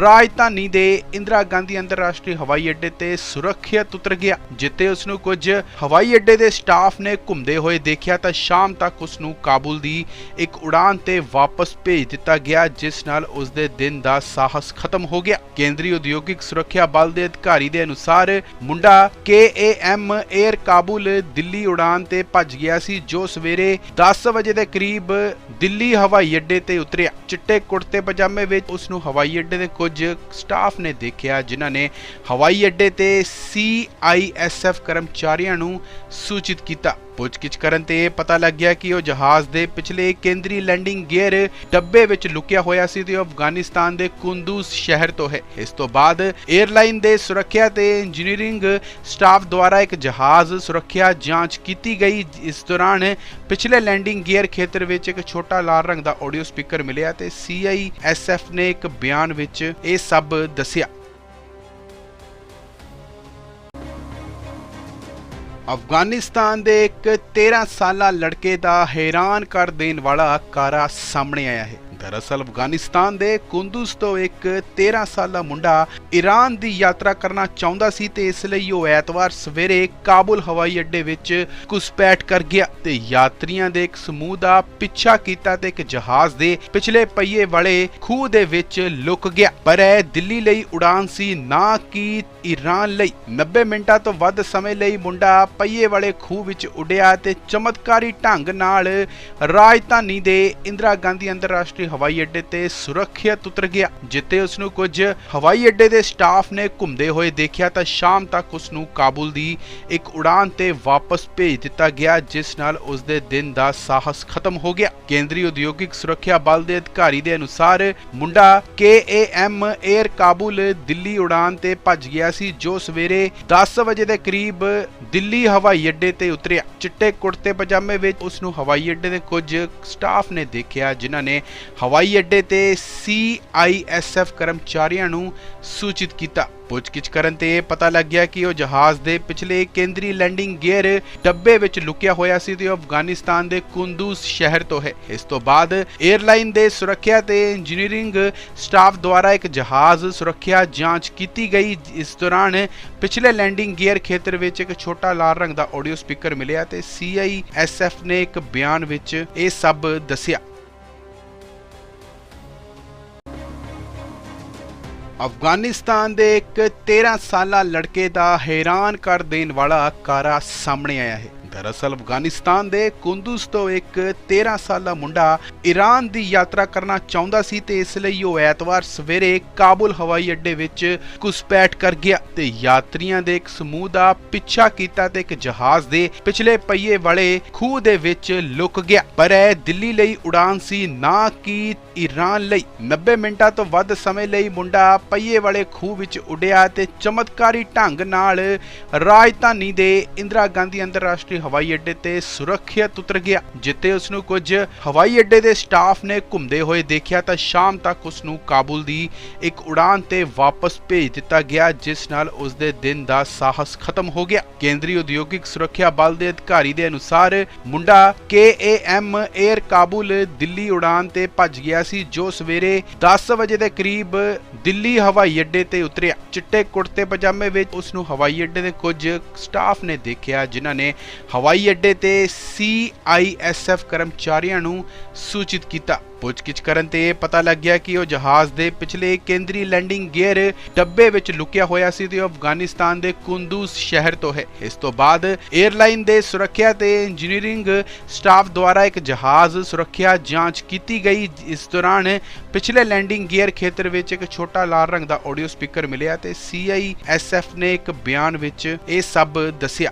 ਰਾਜਧਾਨੀ ਦੇ ਇੰਦਰਾ ਗਾਂਧੀ ਅੰਤਰਰਾਸ਼ਟਰੀ ਹਵਾਈ ਅੱਡੇ ਤੇ ਸੁਰੱਖਿਅਤ ਉਤਰ ਗਿਆ, ਜਿੱਥੇ ਉਸ ਨੂੰ ਕੁਝ ਹਵਾਈ ਅੱਡੇ ਦੇ ਸਟਾਫ ਨੇ ਘੁੰਮਦੇ ਹੋਏ ਦੇਖਿਆ ਤਾਂ ਸ਼ਾਮ ਤੱਕ ਉਸ ਨੂੰ ਕਾਬੁਲ ਦੀ ਇੱਕ ਉਡਾਨ ਤੇ ਵਾਪਸ ਭੇਜ ਦਿੱਤਾ ਗਿਆ, ਜਿਸ ਨਾਲ ਉਸ ਦੇ ਦਿਨ ਦਾ ਸਾਹਸ ਖਤਮ ਹੋ ਗਿਆ। ਕੇਂਦਰੀ ਉਦਯੋਗਿਕ ਸੁਰੱਖਿਆ ਬਲ ਦੇ ਅਧਿਕਾਰੀ ਦੇ ਅਨੁਸਾਰ ਮੁੰਡਾ KAM 에ਅਰ ਕਾਬੁਲ ਦਿੱਲੀ ਉਡਾਨ ਤੇ ਭੱਜ ਗਿਆ ਸੀ, ਜੋ ਸਵੇਰੇ 10 ਵਜੇ ਦੇ ਕਰੀਬ ਦਿੱਲੀ ਹਵਾਈ ਅੱਡੇ ਤੇ ਉਤਰਿਆ। ਚਿੱਟੇ ਕੁੜਤੇ ਪਜਾਮੇ ਵਿੱਚ ਉਸ ਨੂੰ ਹਵਾਈ ਅੱਡੇ ਦੇ ਕੁਝ ਸਟਾਫ ਨੇ ਦੇਖਿਆ, ਜਿਨ੍ਹਾਂ ਨੇ ਹਵਾਈ ਅੱਡੇ ਤੇ CISF ਕਰਮਚਾਰੀਆਂ ਨੂੰ ਸੂਚਿਤ ਕੀਤਾ। ਪੁੱਛਗਿੱਛ ਕਰਨ ਤੇ ਇਹ ਪਤਾ ਲੱਗਿਆ ਕਿ ਉਹ ਜਹਾਜ਼ ਦੇ ਪਿਛਲੇ ਕੇਂਦਰੀ ਲੈਂਡਿੰਗ ਗੇਅਰ ਡੱਬੇ ਵਿੱਚ ਲੁਕਿਆ ਹੋਇਆ ਸੀ ਤੇ ਉਹ ਅਫਗਾਨਿਸਤਾਨ ਦੇ ਕੁੰਦੂਜ਼ ਸ਼ਹਿਰ ਤੋਂ ਹੈ। ਇਸ ਤੋਂ ਬਾਅਦ 에ਅਰਲਾਈਨ ਦੇ ਸੁਰੱਖਿਆ ਤੇ ਇੰਜੀਨੀਅਰਿੰਗ ਸਟਾਫ ਦੁਆਰਾ ਇੱਕ ਜਹਾਜ਼ ਸੁਰੱਖਿਆ ਜਾਂਚ ਕੀਤੀ ਗਈ। ਇਸ ਦੌਰਾਨ ਪਿਛਲੇ ਲੈਂਡਿੰਗ ਗੇਅਰ ਖੇਤਰ ਵਿੱਚ ਇੱਕ ਛੋਟਾ ਲਾਲ ਰੰਗ ਦਾ ਆਡੀਓ ਸਪੀਕਰ ਮਿਲਿਆ ਤੇ CISF ਨੇ ਇੱਕ ਬਿਆਨ ਵਿੱਚ ਇਹ ਸਭ ਦੱਸਿਆ। ਅਫਗਾਨਿਸਤਾਨ ਦੇ ਇੱਕ 13 ਸਾਲਾ ਲੜਕੇ ਦਾ ਹੈਰਾਨ ਕਰ ਦੇਣ ਵਾਲਾ ਕਾਰਾ ਸਾਹਮਣੇ ਆਇਆ ਹੈ। ਦਰਅਸਲ ਅਫਗਾਨਿਸਤਾਨ ਦੇ ਕੁੰਦੂਜ਼ ਤੋਂ ਇੱਕ 13 ਸਾਲਾ ਮੁੰਡਾ ਈਰਾਨ ਦੀ ਯਾਤਰਾ ਕਰਨਾ ਚਾਹੁੰਦਾ ਸੀ ਤੇ ਇਸ ਲਈ ਉਹ ਐਤਵਾਰ ਸਵੇਰੇ ਕਾਬੁਲ ਹਵਾਈ ਅੱਡੇ ਵਿੱਚ ਘੁਸਪੈਠ ਕਰ ਗਿਆ ਤੇ ਯਾਤਰੀਆਂ ਦੇ ਇੱਕ ਸਮੂਹ ਦਾ ਪਿੱਛਾ ਕੀਤਾ ਤੇ ਇੱਕ ਜਹਾਜ਼ ਦੇ ਪਿਛਲੇ ਪਹੀਏ ਵਾਲੇ ਖੂਹ ਦੇ ਵਿੱਚ ਲੁਕ ਗਿਆ। ਪਰ ਇਹ ਦਿੱਲੀ ਲਈ ਉਡਾਨ ਸੀ, ਨਾ ਕਿ ਈਰਾਨ ਲਈ। 90 ਮਿੰਟਾਂ ਤੋਂ ਵੱਧ ਸਮੇਂ ਲਈ ਮੁੰਡਾ ਪਹੀਏ ਵਾਲੇ ਖੂਹ ਵਿੱਚ ਉਡਿਆ ਤੇ ਚਮਤਕਾਰੀ ਢੰਗ ਨਾਲ ਰਾਜਧਾਨੀ ਦੇ ਇੰਦਰਾ ਗਾਂਧੀ ਅੰਤਰਰਾਸ਼ਟਰੀ ਹਵਾਈ ਅੱਡੇ ਤੇ ਸੁਰੱਖਿਅਤ ਉਤਰ ਗਿਆ, ਜਿੱਥੇ ਉਸ ਨੂੰ ਕੁਝ ਹਵਾਈ ਅੱਡੇ ਦੇ ਸਟਾਫ ਨੇ ਘੁੰਮਦੇ ਹੋਏ ਦੇਖਿਆ ਤਾਂ ਸ਼ਾਮ ਤੱਕ ਉਸ ਨੂੰ ਕਾਬੁਲ ਦੀ ਇੱਕ ਉਡਾਨ ਤੇ ਵਾਪਸ ਭੇਜ ਦਿੱਤਾ ਗਿਆ, ਜਿਸ ਨਾਲ ਉਸ ਦੇ ਦਿਨ ਦਾ ਸਾਹਸ ਖਤਮ ਹੋ ਗਿਆ। ਕੇਂਦਰੀ ਉਦਯੋਗਿਕ ਸੁਰੱਖਿਆ ਬਲ ਦੇ ਅਧਿਕਾਰੀ ਦੇ ਅਨੁਸਾਰ ਮੁੰਡਾ KAM 에ਅਰ ਕਾਬੁਲ ਦਿੱਲੀ ਉਡਾਨ ਤੇ ਭੱਜ ਗਿਆ ਸੀ, ਜੋ ਸਵੇਰੇ 10 ਵਜੇ ਦੇ ਕਰੀਬ ਦਿੱਲੀ ਹਵਾਈ ਅੱਡੇ ਤੇ ਉਤਰਿਆ। ਚਿੱਟੇ ਕੁੜਤੇ ਪਜਾਮੇ ਵਿੱਚ ਉਸ ਨੂੰ ਹਵਾਈ ਅੱਡੇ ਦੇ ਕੁਝ ਸਟਾਫ ਨੇ ਦੇਖਿਆ, ਜਿਨ੍ਹਾਂ ਨੇ ਹਵਾਈ ਅੱਡੇ ਤੇ CISF ਕਰਮਚਾਰੀਆਂ ਨੂੰ ਸੂਚਿਤ ਕੀਤਾ। ਪੁੱਛਗਿੱਛ ਕਰਨ ਤੇ ਇਹ ਪਤਾ ਲੱਗਿਆ ਕਿ ਉਹ ਜਹਾਜ਼ ਦੇ ਪਿਛਲੇ ਕੇਂਦਰੀ ਲੈਂਡਿੰਗ ਗੇਅਰ ਡੱਬੇ ਵਿੱਚ ਲੁਕਿਆ ਹੋਇਆ ਸੀ ਤੇ ਉਹ ਅਫਗਾਨਿਸਤਾਨ ਦੇ ਕੁੰਦੂਜ਼ ਸ਼ਹਿਰ ਤੋਂ ਹੈ। ਇਸ ਤੋਂ ਬਾਅਦ 에ਅਰਲਾਈਨ ਦੇ ਸੁਰੱਖਿਆ ਤੇ ਇੰਜੀਨੀਅਰਿੰਗ ਸਟਾਫ ਦੁਆਰਾ ਇੱਕ ਜਹਾਜ਼ ਸੁਰੱਖਿਆ ਜਾਂਚ ਕੀਤੀ ਗਈ। ਇਸ ਦੌਰਾਨ ਪਿਛਲੇ ਲੈਂਡਿੰਗ ਗੇਅਰ ਖੇਤਰ ਵਿੱਚ ਇੱਕ ਛੋਟਾ ਲਾਲ ਰੰਗ ਦਾ ਆਡੀਓ ਸਪੀਕਰ ਮਿਲਿਆ ਤੇ CISF ਨੇ ਇੱਕ ਬਿਆਨ ਵਿੱਚ ਇਹ ਸਭ ਦੱਸਿਆ। ਅਫਗਾਨਿਸਤਾਨ ਦੇ ਇੱਕ 13 ਸਾਲਾ ਲੜਕੇ ਦਾ ਹੈਰਾਨ ਕਰ ਦੇਣ ਵਾਲਾ ਕਾਰਾ ਸਾਹਮਣੇ ਆਇਆ ਹੈ। ਦਰਅਸਲ ਅਫਗਾਨਿਸਤਾਨ ਦੇ ਕੁੰਦੂਜ਼ ਤੋਂ ਇੱਕ 13 ਸਾਲਾ ਮੁੰਡਾ ਈਰਾਨ ਦੀ ਯਾਤਰਾ ਕਰਨਾ ਚਾਹੁੰਦਾ ਸੀ ਤੇ ਇਸ ਲਈ ਉਹ ਐਤਵਾਰ ਸਵੇਰੇ ਕਾਬੁਲ ਹਵਾਈ ਅੱਡੇ ਵਿੱਚ ਘੁਸਪੈਠ ਕਰ ਗਿਆ ਤੇ ਯਾਤਰੀਆਂ ਦੇ ਇੱਕ ਸਮੂਹ ਦਾ ਪਿੱਛਾ ਕੀਤਾ ਤੇ ਇੱਕ ਜਹਾਜ਼ ਦੇ ਪਿਛਲੇ ਪਹੀਏ ਵਾਲੇ ਖੂਹ ਦੇ ਵਿੱਚ ਲੁਕ ਗਿਆ। ਪਰ ਇਹ ਦਿੱਲੀ ਲਈ ਉਡਾਨ ਸੀ, ਨਾ ਕਿ ਈਰਾਨ ਲਈ। 90 ਮਿੰਟਾਂ ਤੋਂ ਵੱਧ ਸਮੇਂ ਲਈ ਮੁੰਡਾ ਪਹੀਏ ਵਾਲੇ ਖੂਹ ਵਿੱਚ ਉੱਡਿਆ ਤੇ ਚਮਤਕਾਰੀ ਢੰਗ ਨਾਲ ਰਾਜਧਾਨੀ ਦੇ ਇੰਦਰਾ ਗਾਂਧੀ ਅੰਤਰਰਾਸ਼ਟਰੀ ਹਵਾਈ ਅੱਡੇ ਤੇ ਸੁਰੱਖਿਅਤ ਉਤਰ ਗਿਆ। ਜਿੱਥੇ ਉਸ ਨੂੰ ਕੁਝ ਹਵਾਈ ਅੱਡੇ ਦੇ ਸਟਾਫ ਨੇ ਘੁੰਮਦੇ ਹੋਏ ਦੇਖਿਆ ਤਾਂ ਸ਼ਾਮ ਤੱਕ ਉਸ ਨੂੰ ਕਾਬੁਲ ਦੀ ਇੱਕ ਉਡਾਨ ਤੇ ਵਾਪਸ ਭੇਜ ਦਿੱਤਾ ਗਿਆ, ਜਿਸ ਨਾਲ ਉਸ ਦੇ ਦਿਨ ਦਾ ਸਾਹਸ ਖਤਮ ਹੋ ਗਿਆ। ਕੇਂਦਰੀ ਉਦਯੋਗਿਕ ਸੁਰੱਖਿਆ ਬਲ ਦੇ ਅਧਿਕਾਰੀ ਦੇ ਅਨੁਸਾਰ ਮੁੰਡਾ KAM 에ਅਰ ਕਾਬੁਲ ਦਿੱਲੀ ਉਡਾਨ ਤੇ ਭੱਜ ਗਿਆ ਸੀ, ਜੋ ਸਵੇਰੇ 10 ਵਜੇ ਦੇ ਕਰੀਬ ਦਿੱਲੀ ਹਵਾਈ ਅੱਡੇ ਤੇ ਉਤਰਿਆ। ਚਿੱਟੇ ਕੁੜਤੇ ਪਜਾਮੇ ਵਿੱਚ ਉਸ ਨੂੰ ਹਵਾਈ ਅੱਡੇ ਦੇ ਕੁਝ ਸਟਾਫ ਨੇ ਦੇਖਿਆ, ਜਿਨ੍ਹਾਂ ਨੇ ਹਵਾਈ ਅੱਡੇ ਤੇ CISF ਕਰਮਚਾਰੀਆਂ ਨੂੰ ਸੂਚਿਤ ਕੀਤਾ। ਪੁੱਛਗਿੱਛ ਕਰਨ ਤੇ ਇਹ ਪਤਾ ਲੱਗਿਆ ਕਿ ਉਹ ਜਹਾਜ਼ ਦੇ ਪਿਛਲੇ ਕੇਂਦਰੀ ਲੈਂਡਿੰਗ ਗੇਅਰ ਡੱਬੇ ਵਿੱਚ ਲੁਕਿਆ ਹੋਇਆ ਸੀ ਤੇ ਉਹ ਅਫਗਾਨਿਸਤਾਨ ਦੇ ਕੁੰਦੂਜ਼ ਸ਼ਹਿਰ ਤੋਂ ਹੈ। ਇਸ ਤੋਂ ਬਾਅਦ 에ਅਰਲਾਈਨ ਦੇ ਸੁਰੱਖਿਆ ਤੇ ਇੰਜੀਨੀਅਰਿੰਗ ਸਟਾਫ ਦੁਆਰਾ ਇੱਕ ਜਹਾਜ਼ ਸੁਰੱਖਿਆ ਜਾਂਚ ਕੀਤੀ ਗਈ। ਇਸ ਦੌਰਾਨ ਪਿਛਲੇ ਲੈਂਡਿੰਗ ਗੇਅਰ ਖੇਤਰ ਵਿੱਚ ਇੱਕ ਛੋਟਾ ਲਾਲ ਰੰਗ ਦਾ ਆਡੀਓ ਸਪੀਕਰ ਮਿਲਿਆ ਤੇ CISF ਨੇ ਇੱਕ ਬਿਆਨ ਵਿੱਚ ਇਹ ਸਭ ਦੱਸਿਆ।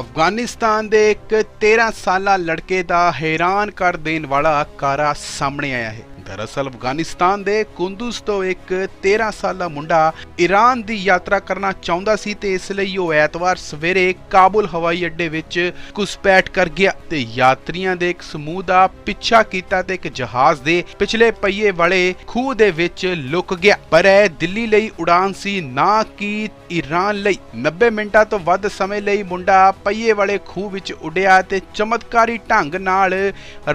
ਅਫਗਾਨਿਸਤਾਨ ਦੇ ਇੱਕ 13 ਸਾਲਾ ਲੜਕੇ ਦਾ ਹੈਰਾਨ ਕਰ ਦੇਣ ਵਾਲਾ ਕਾਰਾ ਸਾਹਮਣੇ ਆਇਆ ਹੈ। ਦਰਅਸਲ ਅਫਗਾਨਿਸਤਾਨ ਦੇ ਕੁੰਦੂਜ਼ ਤੋਂ ਇੱਕ 13 ਸਾਲਾ ਮੁੰਡਾ ਈਰਾਨ ਦੀ ਯਾਤਰਾ ਕਰਨਾ ਚਾਹੁੰਦਾ ਸੀ ਤੇ ਇਸ ਲਈ ਉਹ ਐਤਵਾਰ ਸਵੇਰੇ ਕਾਬੁਲ ਹਵਾਈ ਅੱਡੇ ਵਿੱਚ ਘੁਸਪੈਠ ਕਰ ਗਿਆ ਤੇ ਯਾਤਰੀਆਂ ਦੇ ਇੱਕ ਸਮੂਹ ਦਾ ਪਿੱਛਾ ਕੀਤਾ ਤੇ ਇੱਕ ਜਹਾਜ਼ ਦੇ ਪਿਛਲੇ ਪਹੀਏ ਵਾਲੇ ਖੂਹ ਦੇ ਵਿੱਚ ਲੁਕ ਗਿਆ। ਪਰ ਇਹ ਦਿੱਲੀ ਲਈ ਉਡਾਨ ਸੀ, ਨਾ ਕਿ ਈਰਾਨ ਲਈ। 90 ਮਿੰਟਾਂ ਤੋਂ ਵੱਧ ਸਮੇਂ ਲਈ ਮੁੰਡਾ ਪਹੀਏ ਵਾਲੇ ਖੂਹ ਵਿੱਚ ਉੱਡਿਆ ਤੇ ਚਮਤਕਾਰੀ ਢੰਗ ਨਾਲ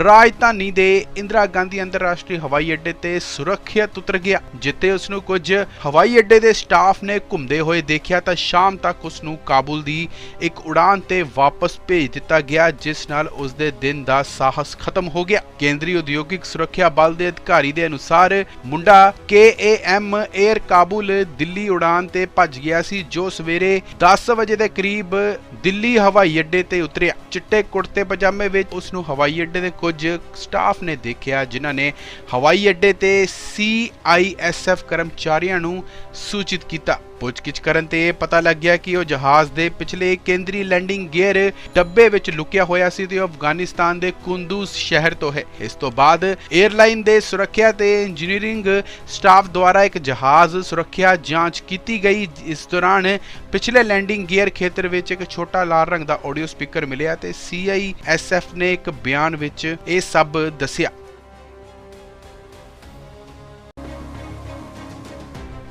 ਰਾਜਧਾਨੀ ਦੇ ਇੰਦਰਾ ਗਾਂਧੀ ਅੰਤਰਰਾਸ਼ਟਰੀ ਹਵਾਈ ਅੱਡੇ ਤੇ ਸੁਰੱਖਿਅਤ ਉਤਰ ਗਿਆ, ਜਿੱਥੇ ਉਸ ਨੂੰ ਕੁਝ ਹਵਾਈ ਅੱਡੇ ਦੇ ਸਟਾਫ ਨੇ ਘੁੰਮਦੇ ਹੋਏ ਦੇਖਿਆ ਤਾਂ ਸ਼ਾਮ ਤੱਕ ਉਸ ਨੂੰ ਕਾਬੁਲ ਦੀ ਇੱਕ ਉਡਾਨ ਤੇ ਵਾਪਸ ਭੇਜ ਦਿੱਤਾ ਗਿਆ, ਜਿਸ ਨਾਲ ਉਸ ਦੇ ਦਿਨ ਦਾ ਸਾਹਸ ਖਤਮ ਹੋ ਗਿਆ। ਕੇਂਦਰੀ ਉਦਯੋਗਿਕ ਸੁਰੱਖਿਆ ਬਲ ਦੇ ਅਧਿਕਾਰੀ ਦੇ ਅਨੁਸਾਰ ਮੁੰਡਾ KAM 에ਅਰ ਕਾਬੁਲ ਦਿੱਲੀ ਉਡਾਨ ਤੇ ਭੱਜ ਗਿਆ ਸੀ, ਜੋ ਸਵੇਰੇ 10 ਵਜੇ ਦੇ ਕਰੀਬ ਦਿੱਲੀ ਹਵਾਈ ਅੱਡੇ ਤੇ ਉਤਰਿਆ ਚਿੱਟੇ ਕੁੜਤੇ ਪਜਾਮੇ ਵਿੱਚ। ਉਸ ਨੂੰ ਹਵਾਈ ਅੱਡੇ ਦੇ ਕੁਝ ਸਟਾਫ ਨੇ ਦੇਖਿਆ, ਜਿਨ੍ਹਾਂ ਨੇ ਹਵਾਈ ਅੱਡੇ ਤੇ CISF ਕਰਮਚਾਰੀਆਂ ਨੂੰ ਸੂਚਿਤ ਕੀਤਾ। ਪੁੱਛਗਿੱਛ ਕਰਨ ਤੇ ਇਹ ਪਤਾ ਲੱਗਿਆ ਕਿ ਉਹ ਜਹਾਜ਼ ਦੇ ਪਿਛਲੇ ਕੇਂਦਰੀ ਲੈਂਡਿੰਗ ਗੇਅਰ ਡੱਬੇ ਵਿੱਚ ਲੁਕਿਆ ਹੋਇਆ ਸੀ ਤੇ ਉਹ ਅਫਗਾਨਿਸਤਾਨ ਦੇ ਕੁੰਦੂਜ਼ ਸ਼ਹਿਰ ਤੋਂ ਹੈ। ਇਸ ਤੋਂ ਬਾਅਦ 에ਅਰਲਾਈਨ ਦੇ ਸੁਰੱਖਿਆ ਤੇ ਇੰਜੀਨੀਅਰਿੰਗ ਸਟਾਫ ਦੁਆਰਾ ਇੱਕ ਜਹਾਜ਼ ਸੁਰੱਖਿਆ ਜਾਂਚ ਕੀਤੀ ਗਈ। ਇਸ ਦੌਰਾਨ ਪਿਛਲੇ ਲੈਂਡਿੰਗ ਗੇਅਰ ਖੇਤਰ ਵਿੱਚ ਇੱਕ ਛੋਟਾ ਲਾਲ ਰੰਗ ਦਾ ਆਡੀਓ ਸਪੀਕਰ ਮਿਲਿਆ ਤੇ CISF ਨੇ ਇੱਕ ਬਿਆਨ ਵਿੱਚ ਇਹ ਸਭ ਦੱਸਿਆ।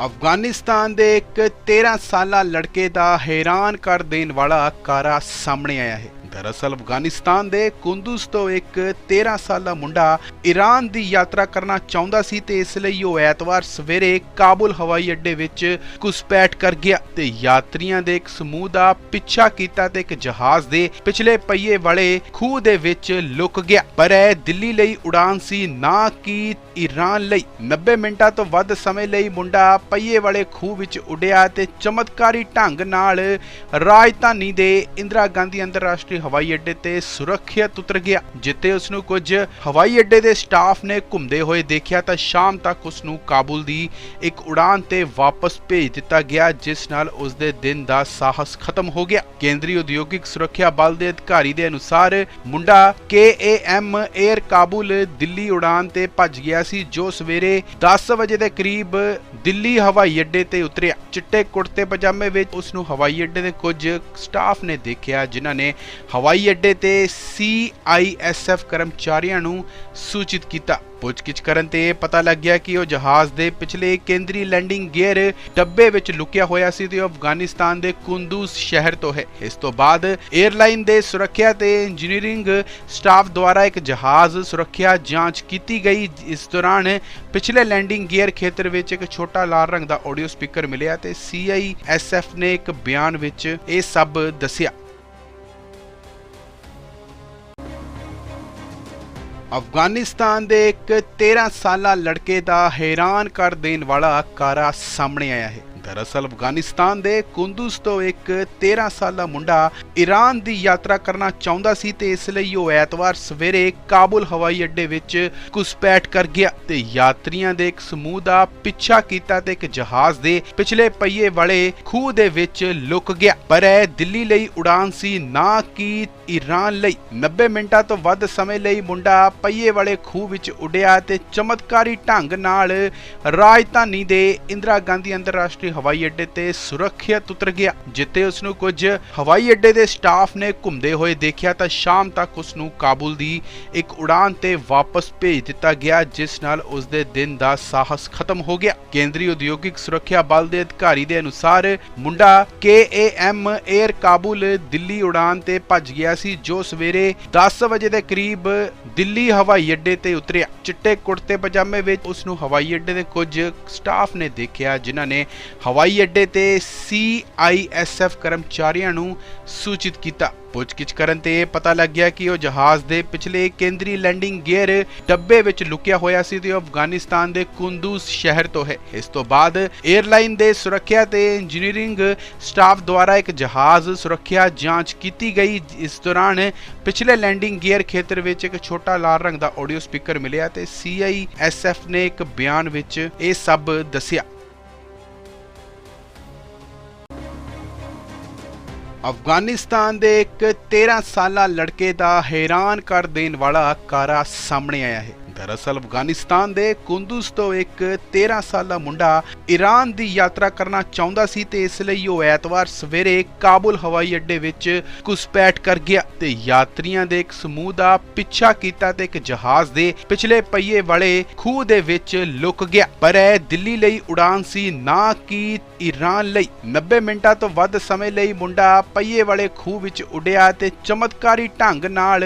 ਅਫਗਾਨਿਸਤਾਨ ਦੇ ਇੱਕ 13 ਸਾਲਾ ਲੜਕੇ ਦਾ ਹੈਰਾਨ ਕਰ ਦੇਣ ਵਾਲਾ ਕਾਰਾ ਸਾਹਮਣੇ ਆਇਆ ਹੈ। ਦਰਅਸਲ ਅਫਗਾਨਿਸਤਾਨ ਦੇ ਕੁੰਦੂਜ਼ ਤੋਂ ਇੱਕ 13 ਸਾਲਾ ਮੁੰਡਾ ਈਰਾਨ ਦੀ ਯਾਤਰਾ ਕਰਨਾ ਚਾਹੁੰਦਾ ਸੀ ਤੇ ਇਸ ਲਈ ਉਹ ਐਤਵਾਰ ਸਵੇਰੇ ਕਾਬੁਲ ਹਵਾਈ ਅੱਡੇ ਵਿੱਚ ਘੁਸਪੈਠ ਕਰ ਗਿਆ ਤੇ ਯਾਤਰੀਆਂ ਦੇ ਇੱਕ ਸਮੂਹ ਦਾ ਪਿੱਛਾ ਕੀਤਾ ਤੇ ਇੱਕ ਜਹਾਜ਼ ਦੇ ਪਿਛਲੇ ਪਹੀਏ ਵਾਲੇ ਖੂਹ ਦੇ ਵਿੱਚ ਲੁਕ ਗਿਆ। ਪਰ ਇਹ ਦਿੱਲੀ ਲਈ ਉਡਾਨ ਸੀ, ਨਾ ਕਿ ਈਰਾਨ ਲਈ। 90 ਮਿੰਟਾਂ ਤੋਂ ਵੱਧ ਸਮੇਂ ਲਈ ਮੁੰਡਾ ਪਹੀਏ ਵਾਲੇ ਖੂਹ ਵਿੱਚ ਉੱਡਿਆ ਤੇ ਚਮਤਕਾਰੀ ਢੰਗ ਨਾਲ ਰਾਜਧਾਨੀ ਦੇ ਇੰਦਰਾ ਗਾਂਧੀ ਅੰਤਰਰਾਸ਼ਟਰੀ ਹਵਾਈ ਅੱਡੇ ਤੇ ਸੁਰੱਖਿਅਤ ਉਤਰ ਗਿਆ, ਜਿੱਥੇ ਉਸ ਨੂੰ ਕੁਝ ਹਵਾਈ ਅੱਡੇ ਦੇ ਸਟਾਫ ਨੇ ਘੁੰਮਦੇ ਹੋਏ ਦੇਖਿਆ ਤਾਂ ਸ਼ਾਮ ਤੱਕ ਉਸ ਨੂੰ ਕਾਬੁਲ ਦੀ ਇੱਕ ਉਡਾਨ ਤੇ ਵਾਪਸ ਭੇਜ ਦਿੱਤਾ ਗਿਆ, ਜਿਸ ਨਾਲ ਉਸ ਦੇ ਦਿਨ ਦਾ ਸਾਹਸ ਖਤਮ ਹੋ ਗਿਆ। ਕੇਂਦਰੀ ਉਦਯੋਗਿਕ ਸੁਰੱਖਿਆ ਬਲ ਦੇ ਅਧਿਕਾਰੀ ਦੇ ਅਨੁਸਾਰ ਮੁੰਡਾ KAM 에ਅਰ ਕਾਬੁਲ ਦਿੱਲੀ ਉਡਾਨ ਤੇ ਭੱਜ ਗਿਆ ਸੀ, ਜੋ ਸਵੇਰੇ 10 ਵਜੇ ਦੇ ਕਰੀਬ ਦਿੱਲੀ ਹਵਾਈ ਅੱਡੇ ਤੇ ਉਤਰਿਆ। ਚਿੱਟੇ ਕੁੜਤੇ ਪਜਾਮੇ ਵਿੱਚ ਉਸ ਨੂੰ ਹਵਾਈ ਅੱਡੇ ਦੇ ਕੁਝ ਸਟਾਫ ਨੇ ਦੇਖਿਆ, ਜਿਨ੍ਹਾਂ ਨੇ ਹਵਾਈ ਅੱਡੇ ਤੇ CISF ਕਰਮਚਾਰੀਆਂ ਨੂੰ ਸੂਚਿਤ ਕੀਤਾ। ਪੁੱਛਗਿੱਛ ਕਰਨ ਤੇ ਇਹ ਪਤਾ ਲੱਗਿਆ ਕਿ ਉਹ ਜਹਾਜ਼ ਦੇ ਪਿਛਲੇ ਕੇਂਦਰੀ ਲੈਂਡਿੰਗ ਗੇਅਰ ਡੱਬੇ ਵਿੱਚ ਲੁਕਿਆ ਹੋਇਆ ਸੀ ਤੇ ਉਹ ਅਫਗਾਨਿਸਤਾਨ ਦੇ ਕੁੰਦੂਜ਼ ਸ਼ਹਿਰ ਤੋਂ ਹੈ। ਇਸ ਤੋਂ ਬਾਅਦ 에ਅਰਲਾਈਨ ਦੇ ਸੁਰੱਖਿਆ ਤੇ ਇੰਜੀਨੀਅਰਿੰਗ ਸਟਾਫ ਦੁਆਰਾ ਇੱਕ ਜਹਾਜ਼ ਸੁਰੱਖਿਆ ਜਾਂਚ ਕੀਤੀ ਗਈ। ਇਸ ਦੌਰਾਨ ਪਿਛਲੇ ਲੈਂਡਿੰਗ ਗੇਅਰ ਖੇਤਰ ਵਿੱਚ ਇੱਕ ਛੋਟਾ ਲਾਲ ਰੰਗ ਦਾ ਆਡੀਓ ਸਪੀਕਰ ਮਿਲਿਆ ਤੇ CISF ਨੇ ਇੱਕ ਬਿਆਨ ਵਿੱਚ ਇਹ ਸਭ ਦੱਸਿਆ। ਅਫਗਾਨਿਸਤਾਨ ਦੇ ਇੱਕ 13 ਸਾਲਾ ਲੜਕੇ ਦਾ ਹੈਰਾਨ ਕਰ ਦੇਣ ਵਾਲਾ ਕਾਰਾ ਸਾਹਮਣੇ ਆਇਆ ਹੈ। ਦਰਅਸਲ ਅਫਗਾਨਿਸਤਾਨ ਦੇ ਕੁੰਦੂਜ਼ ਤੋਂ ਇੱਕ 13 ਸਾਲਾ ਮੁੰਡਾ ਈਰਾਨ ਦੀ ਯਾਤਰਾ ਕਰਨਾ ਚਾਹੁੰਦਾ ਸੀ ਤੇ ਇਸ ਲਈ ਉਹ ਐਤਵਾਰ ਸਵੇਰੇ ਕਾਬੁਲ ਹਵਾਈ ਅੱਡੇ ਵਿੱਚ ਘੁਸਪੈਠ ਕਰ ਗਿਆ ਤੇ ਯਾਤਰੀਆਂ ਦੇ ਇੱਕ ਸਮੂਹ ਦਾ ਪਿੱਛਾ ਕੀਤਾ ਤੇ ਇੱਕ ਜਹਾਜ਼ ਦੇ ਪਿਛਲੇ ਪਹੀਏ ਵਾਲੇ ਖੂਹ ਦੇ ਵਿੱਚ ਲੁਕ ਗਿਆ। ਪਰ ਇਹ ਦਿੱਲੀ ਲਈ ਉਡਾਨ ਸੀ, ਨਾ ਕਿ ਈਰਾਨ ਲਈ। 90 ਮਿੰਟਾਂ ਤੋਂ ਵੱਧ ਸਮੇਂ ਲਈ ਮੁੰਡਾ ਪਹੀਏ ਵਾਲੇ ਖੂਹ ਵਿੱਚ ਉਡਿਆ ਤੇ ਚਮਤਕਾਰੀ ਢੰਗ ਨਾਲ ਰਾਜਧਾਨੀ ਦੇ ਇੰਦਰਾ ਗਾਂਧੀ ਅੰਤਰਰਾਸ਼ਟਰੀ ਹਵਾਈ ਅੱਡੇ ਤੇ ਸੁਰੱਖਿਅਤ ਉਤਰ ਗਿਆ, ਜਿੱਥੇ ਉਸ ਨੂੰ ਕੁਝ ਹਵਾਈ ਅੱਡੇ ਦੇ ਸਟਾਫ ਨੇ ਘੁੰਮਦੇ ਹੋਏ ਦੇਖਿਆ ਤਾਂ ਸ਼ਾਮ ਤੱਕ ਉਸ ਨੂੰ ਕਾਬੁਲ ਦੀ ਇੱਕ ਉਡਾਨ ਤੇ ਵਾਪਸ ਭੇਜ ਦਿੱਤਾ ਗਿਆ, ਜਿਸ ਨਾਲ ਉਸ ਦੇ ਦਿਨ ਦਾ ਸਾਹਸ ਖਤਮ ਹੋ ਗਿਆ। ਕੇਂਦਰੀ ਉਦਯੋਗਿਕ ਸੁਰੱਖਿਆ ਬਲ ਦੇ ਅਧਿਕਾਰੀ ਦੇ ਅਨੁਸਾਰ ਮੁੰਡਾ KAM 에ਅਰ ਕਾਬੁਲ ਦਿੱਲੀ ਉਡਾਨ ਤੇ ਭੱਜ ਗਿਆ ਸੀ, ਜੋ ਸਵੇਰੇ 10 ਵਜੇ ਦੇ ਕਰੀਬ ਦਿੱਲੀ ਹਵਾਈ ਅੱਡੇ ਤੇ ਉਤਰਿਆ। ਚਿੱਟੇ ਕੁੜਤੇ ਪਜਾਮੇ ਵਿੱਚ ਉਸ ਨੂੰ ਹਵਾਈ ਅੱਡੇ ਦੇ ਕੁਝ ਸਟਾਫ ਨੇ ਦੇਖਿਆ, ਜਿਨ੍ਹਾਂ ਨੇ ਹਵਾਈ ਅੱਡੇ ਤੇ CISF ਕਰਮਚਾਰੀਆਂ ਨੂੰ ਸੂਚਿਤ ਕੀਤਾ। ਪੁੱਛਗਿੱਛ ਕਰਨ ਤੇ ਇਹ ਪਤਾ ਲੱਗਿਆ ਕਿ ਉਹ ਜਹਾਜ਼ ਦੇ ਪਿਛਲੇ ਕੇਂਦਰੀ ਲੈਂਡਿੰਗ ਗੇਅਰ ਡੱਬੇ ਵਿੱਚ ਲੁਕਿਆ ਹੋਇਆ ਸੀ ਤੇ ਉਹ ਅਫਗਾਨਿਸਤਾਨ ਦੇ ਕੁੰਦੂਜ਼ ਸ਼ਹਿਰ ਤੋਂ ਹੈ। ਇਸ ਤੋਂ ਬਾਅਦ 에ਅਰਲਾਈਨ ਦੇ ਸੁਰੱਖਿਆ ਤੇ ਇੰਜੀਨੀਅਰਿੰਗ ਸਟਾਫ ਦੁਆਰਾ ਇੱਕ ਜਹਾਜ਼ ਸੁਰੱਖਿਆ ਜਾਂਚ ਕੀਤੀ ਗਈ। ਇਸ ਦੌਰਾਨ ਪਿਛਲੇ ਲੈਂਡਿੰਗ ਗੇਅਰ ਖੇਤਰ ਵਿੱਚ ਇੱਕ ਛੋਟਾ ਲਾਲ ਰੰਗ ਦਾ ਆਡੀਓ ਸਪੀਕਰ ਮਿਲਿਆ ਤੇ CISF ਨੇ ਇੱਕ ਬਿਆਨ ਵਿੱਚ ਇਹ ਸਭ ਦੱਸਿਆ। ਅਫਗਾਨਿਸਤਾਨ ਦੇ ਇੱਕ 13 ਸਾਲਾ ਲੜਕੇ ਦਾ ਹੈਰਾਨ ਕਰ ਦੇਣ ਵਾਲਾ ਕਾਰਾ ਸਾਹਮਣੇ ਆਇਆ ਹੈ। ਦਰਅਸਲ ਅਫਗਾਨਿਸਤਾਨ ਦੇ ਕੁੰਦੂਜ਼ ਤੋਂ ਇੱਕ 13 ਸਾਲਾ ਮੁੰਡਾ ਈਰਾਨ ਦੀ ਯਾਤਰਾ ਕਰਨਾ ਚਾਹੁੰਦਾ ਸੀ ਤੇ ਇਸ ਲਈ ਉਹ ਐਤਵਾਰ ਸਵੇਰੇ ਕਾਬੁਲ ਹਵਾਈ ਅੱਡੇ ਵਿੱਚ ਘੁਸਪੈਠ ਕਰ ਗਿਆ ਤੇ ਯਾਤਰੀਆਂ ਦੇ ਇੱਕ ਸਮੂਹ ਦਾ ਪਿੱਛਾ ਕੀਤਾ ਤੇ ਇੱਕ ਜਹਾਜ਼ ਦੇ ਪਿਛਲੇ ਪਹੀਏ ਵਾਲੇ ਖੂਹ ਦੇ ਵਿੱਚ ਲੁਕ ਗਿਆ। ਪਰ ਇਹ ਦਿੱਲੀ ਲਈ ਉਡਾਨ ਸੀ, ਨਾ ਕਿ ਈਰਾਨ ਲਈ। 90 ਮਿੰਟਾਂ ਤੋਂ ਵੱਧ ਸਮੇਂ ਲਈ ਮੁੰਡਾ ਪਹੀਏ ਵਾਲੇ ਖੂਹ ਵਿੱਚ ਉਡਿਆ ਤੇ ਚਮਤਕਾਰੀ ਢੰਗ ਨਾਲ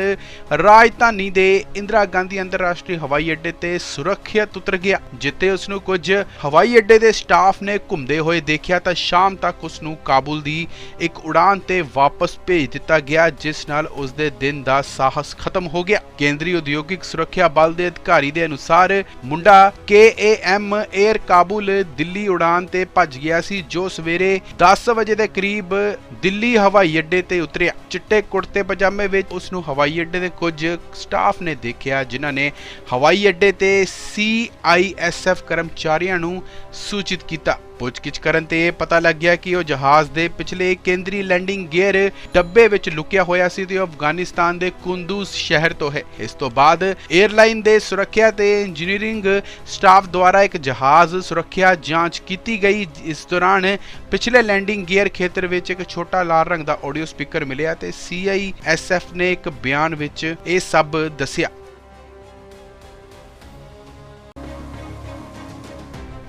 ਰਾਜਧਾਨੀ ਦੇ ਇੰਦਰਾ ਗਾਂਧੀ ਅੰਤਰਰਾਸ਼ਟਰੀ ਹਵਾਈ ਅੱਡੇ ਤੇ ਸੁਰੱਖਿਅਤ ਉਤਰ ਗਿਆ। ਜਿੱਥੇ ਉਸ ਨੂੰ ਕੁਝ ਹਵਾਈ ਅੱਡੇ ਦੇ ਸਟਾਫ ਨੇ ਘੁੰਮਦੇ ਹੋਏ ਦੇਖਿਆ ਤਾਂ ਸ਼ਾਮ ਤੱਕ ਉਸ ਨੂੰ ਕਾਬੁਲ ਦੀ ਇੱਕ ਉਡਾਨ ਤੇ ਵਾਪਸ ਭੇਜ ਦਿੱਤਾ ਗਿਆ, ਜਿਸ ਨਾਲ ਉਸ ਦੇ ਦਿਨ ਦਾ ਸਾਹਸ ਖਤਮ ਹੋ ਗਿਆ। ਕੇਂਦਰੀ ਉਦਯੋਗਿਕ ਸੁਰੱਖਿਆ ਬਲ ਦੇ ਅਧਿਕਾਰੀ ਦੇ ਅਨੁਸਾਰ ਮੁੰਡਾ KAM 에ਅਰ ਕਾਬੁਲ ਦਿੱਲੀ ਉਡਾਨ ਤੇ ਭੱਜ ਗਿਆ ਸੀ, ਜੋ ਸਵੇਰੇ 10 ਵਜੇ ਦੇ ਕਰੀਬ ਦਿੱਲੀ ਹਵਾਈ ਅੱਡੇ ਤੇ ਉਤਰਿਆ। ਚਿੱਟੇ ਕੁੜਤੇ ਪਜਾਮੇ ਵਿੱਚ ਉਸ ਨੂੰ ਹਵਾਈ ਅੱਡੇ ਦੇ ਕੁਝ ਸਟਾਫ ਨੇ ਦੇਖਿਆ, ਜਿਨ੍ਹਾਂ ਨੇ ਹਵਾਈ ਅੱਡੇ ਤੇ CISF ਕਰਮਚਾਰੀਆਂ ਨੂੰ ਸੂਚਿਤ ਕੀਤਾ। ਪੁੱਛਗਿੱਛ ਕਰਨ ਤੇ ਇਹ ਪਤਾ ਲੱਗਿਆ ਕਿ ਉਹ ਜਹਾਜ਼ ਦੇ ਪਿਛਲੇ ਕੇਂਦਰੀ ਲੈਂਡਿੰਗ ਗੇਅਰ ਡੱਬੇ ਵਿੱਚ ਲੁਕਿਆ ਹੋਇਆ ਸੀ ਤੇ ਉਹ ਅਫਗਾਨਿਸਤਾਨ ਦੇ ਕੁੰਦੂਜ਼ ਸ਼ਹਿਰ ਤੋਂ ਹੈ। ਇਸ ਤੋਂ ਬਾਅਦ 에ਅਰਲਾਈਨ ਦੇ ਸੁਰੱਖਿਆ ਤੇ ਇੰਜੀਨੀਅਰਿੰਗ ਸਟਾਫ ਦੁਆਰਾ ਇੱਕ ਜਹਾਜ਼ ਸੁਰੱਖਿਆ ਜਾਂਚ ਕੀਤੀ ਗਈ। ਇਸ ਦੌਰਾਨ ਪਿਛਲੇ ਲੈਂਡਿੰਗ ਗੇਅਰ ਖੇਤਰ ਵਿੱਚ ਇੱਕ ਛੋਟਾ ਲਾਲ ਰੰਗ ਦਾ ਆਡੀਓ ਸਪੀਕਰ ਮਿਲਿਆ ਤੇ CISF ਨੇ ਇੱਕ ਬਿਆਨ ਵਿੱਚ ਇਹ ਸਭ ਦੱਸਿਆ।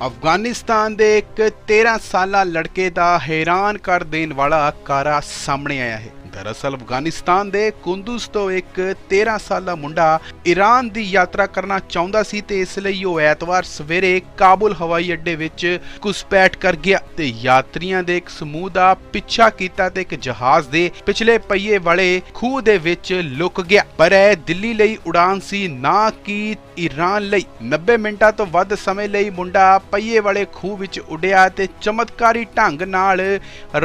ਅਫਗਾਨਿਸਤਾਨ ਦੇ ਇੱਕ 13 ਸਾਲਾ ਲੜਕੇ ਦਾ ਹੈਰਾਨ ਕਰ ਦੇਣ ਵਾਲਾ ਕਾਰਾ ਸਾਹਮਣੇ ਆਇਆ ਹੈ। ਦਰਅਸਲ ਅਫਗਾਨਿਸਤਾਨ ਦੇ ਕੁੰਦੂਜ਼ ਤੋਂ ਇੱਕ 13 ਸਾਲਾ ਮੁੰਡਾ ਈਰਾਨ ਦੀ ਯਾਤਰਾ ਕਰਨਾ ਚਾਹੁੰਦਾ ਸੀ ਤੇ ਇਸ ਲਈ ਉਹ ਐਤਵਾਰ ਸਵੇਰੇ ਕਾਬੁਲ ਹਵਾਈ ਅੱਡੇ ਵਿੱਚ ਘੁਸਪੈਠ ਕਰ ਗਿਆ ਤੇ ਯਾਤਰੀਆਂ ਦੇ ਇੱਕ ਸਮੂਹ ਦਾ ਪਿੱਛਾ ਕੀਤਾ ਤੇ ਇੱਕ ਜਹਾਜ਼ ਦੇ ਪਿਛਲੇ ਪਹੀਏ ਵਾਲੇ ਖੂਹ ਦੇ ਵਿੱਚ ਲੁਕ ਗਿਆ। ਪਰ ਇਹ ਦਿੱਲੀ ਲਈ ਉਡਾਨ ਸੀ, ਨਾ ਕਿ ਈਰਾਨ ਲਈ। 90 ਮਿੰਟਾਂ ਤੋਂ ਵੱਧ ਸਮੇਂ ਲਈ ਮੁੰਡਾ ਪਹੀਏ ਵਾਲੇ ਖੂਹ ਵਿੱਚ ਉੱਡਿਆ ਤੇ ਚਮਤਕਾਰੀ ਢੰਗ ਨਾਲ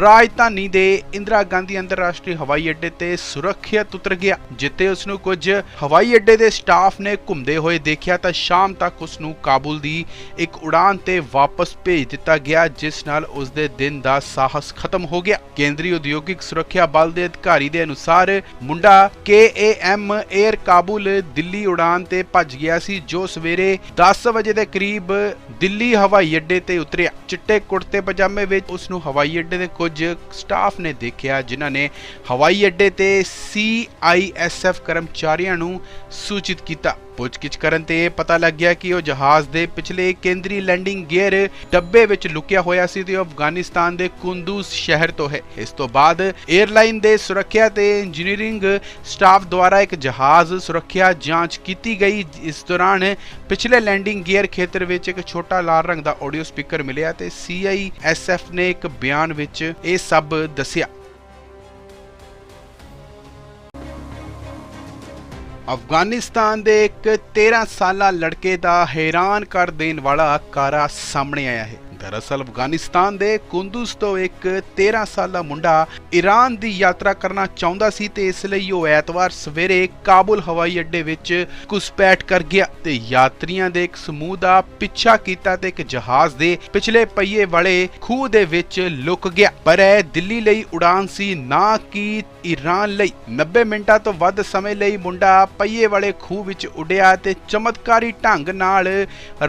ਰਾਜਧਾਨੀ ਦੇ ਇੰਦਰਾ ਗਾਂਧੀ ਅੰਤਰਰਾਸ਼ਟਰੀ ਹਵਾਈ ਅੱਡੇ ਤੇ ਸੁਰੱਖਿਅਤ ਉਤਰ ਗਿਆ, ਜਿੱਥੇ ਉਸ ਨੂੰ ਕੁਝ ਹਵਾਈ ਅੱਡੇ ਦੇ ਸਟਾਫ ਨੇ ਘੁੰਮਦੇ ਹੋਏ ਦੇਖਿਆ ਤਾਂ ਸ਼ਾਮ ਤੱਕ ਉਸ ਨੂੰ ਕਾਬੁਲ ਦੀ ਇੱਕ ਉਡਾਨ ਤੇ ਵਾਪਸ ਭੇਜ ਦਿੱਤਾ ਗਿਆ, ਜਿਸ ਨਾਲ ਉਸ ਦੇ ਦਿਨ ਦਾ ਸਾਹਸ ਖਤਮ ਹੋ ਗਿਆ। ਕੇਂਦਰੀ ਉਦਯੋਗਿਕ ਸੁਰੱਖਿਆ ਬਲ ਦੇ ਅਧਿਕਾਰੀ ਦੇ ਅਨੁਸਾਰ ਮੁੰਡਾ KAM 에ਅਰ ਕਾਬੁਲ ਦਿੱਲੀ ਉਡਾਨ ਤੇ ਭੱਜ ਗਿਆ ਸੀ, ਜੋ ਸਵੇਰੇ 10 ਵਜੇ ਦੇ ਕਰੀਬ ਦਿੱਲੀ ਹਵਾਈ ਅੱਡੇ ਤੇ ਉਤਰਿਆ। ਚਿੱਟੇ ਕੁੜਤੇ ਪਜਾਮੇ ਵਿੱਚ ਉਸ ਨੂੰ ਹਵਾਈ ਅੱਡੇ ਦੇ ਕੁਝ ਸਟਾਫ ਨੇ ਦੇਖਿਆ, ਜਿਨ੍ਹਾਂ ਨੇ ਹਵਾਈ ਅੱਡੇ ਤੇ CISF ਕਰਮਚਾਰੀਆਂ ਨੂੰ ਸੂਚਿਤ ਕੀਤਾ। ਪੁੱਛਗਿੱਛ ਕਰਨ ਤੇ ਇਹ ਪਤਾ ਲੱਗਿਆ ਕਿ ਉਹ ਜਹਾਜ਼ ਦੇ ਪਿਛਲੇ ਕੇਂਦਰੀ ਲੈਂਡਿੰਗ ਗੇਅਰ ਡੱਬੇ ਵਿੱਚ ਲੁਕਿਆ ਹੋਇਆ ਸੀ ਤੇ ਉਹ ਅਫਗਾਨਿਸਤਾਨ ਦੇ ਕੁੰਦੂਜ਼ ਸ਼ਹਿਰ ਤੋਂ ਹੈ। ਇਸ ਤੋਂ ਬਾਅਦ 에ਅਰਲਾਈਨ ਦੇ ਸੁਰੱਖਿਆ ਤੇ ਇੰਜੀਨੀਅਰਿੰਗ ਸਟਾਫ ਦੁਆਰਾ ਇੱਕ ਜਹਾਜ਼ ਸੁਰੱਖਿਆ ਜਾਂਚ ਕੀਤੀ ਗਈ। ਇਸ ਦੌਰਾਨ ਪਿਛਲੇ ਲੈਂਡਿੰਗ ਗੇਅਰ ਖੇਤਰ ਵਿੱਚ ਇੱਕ ਛੋਟਾ ਲਾਲ ਰੰਗ ਦਾ ਆਡੀਓ ਸਪੀਕਰ ਮਿਲਿਆ ਤੇ CISF ਨੇ ਇੱਕ ਬਿਆਨ ਵਿੱਚ ਇਹ ਸਭ ਦੱਸਿਆ। ਅਫਗਾਨਿਸਤਾਨ ਦੇ ਇੱਕ 13 ਸਾਲਾ ਲੜਕੇ ਦਾ ਹੈਰਾਨ ਕਰ ਦੇਣ ਵਾਲਾ ਕਾਰਾ ਸਾਹਮਣੇ ਆਇਆ ਹੈ। ਦਰਅਸਲ ਅਫਗਾਨਿਸਤਾਨ ਦੇ ਕੁੰਦੂਸ ਤੋਂ ਇੱਕ 13 ਸਾਲਾ ਮੁੰਡਾ ਈਰਾਨ ਦੀ ਯਾਤਰਾ ਕਰਨਾ ਚਾਹੁੰਦਾ ਸੀ ਤੇ ਇਸ ਲਈ ਉਹ ਐਤਵਾਰ ਸਵੇਰੇ ਕਾਬੁਲ ਹਵਾਈ ਅੱਡੇ ਵਿੱਚ ਘੁਸਪੈਠ ਕਰ ਗਿਆ ਤੇ ਯਾਤਰੀਆਂ ਦੇ ਇੱਕ ਸਮੂਹ ਦਾ ਪਿੱਛਾ ਕੀਤਾ ਤੇ ਇੱਕ ਜਹਾਜ਼ ਦੇ ਪਿਛਲੇ ਪਹੀਏ ਵਾਲੇ ਖੂਹ ਦੇ ਵਿੱਚ ਲੁਕ ਗਿਆ। ਪਰ ਇਹ ਦਿੱਲੀ ਲਈ ਉਡਾਨ ਸੀ, ਨਾ ਕਿ ਈਰਾਨ ਲਈ। 90 ਮਿੰਟਾਂ ਤੋਂ ਵੱਧ ਸਮੇਂ ਲਈ ਮੁੰਡਾ ਪਹੀਏ ਵਾਲੇ ਖੂਹ ਵਿੱਚ ਉੱਡਿਆ ਤੇ ਚਮਤਕਾਰੀ ਢੰਗ ਨਾਲ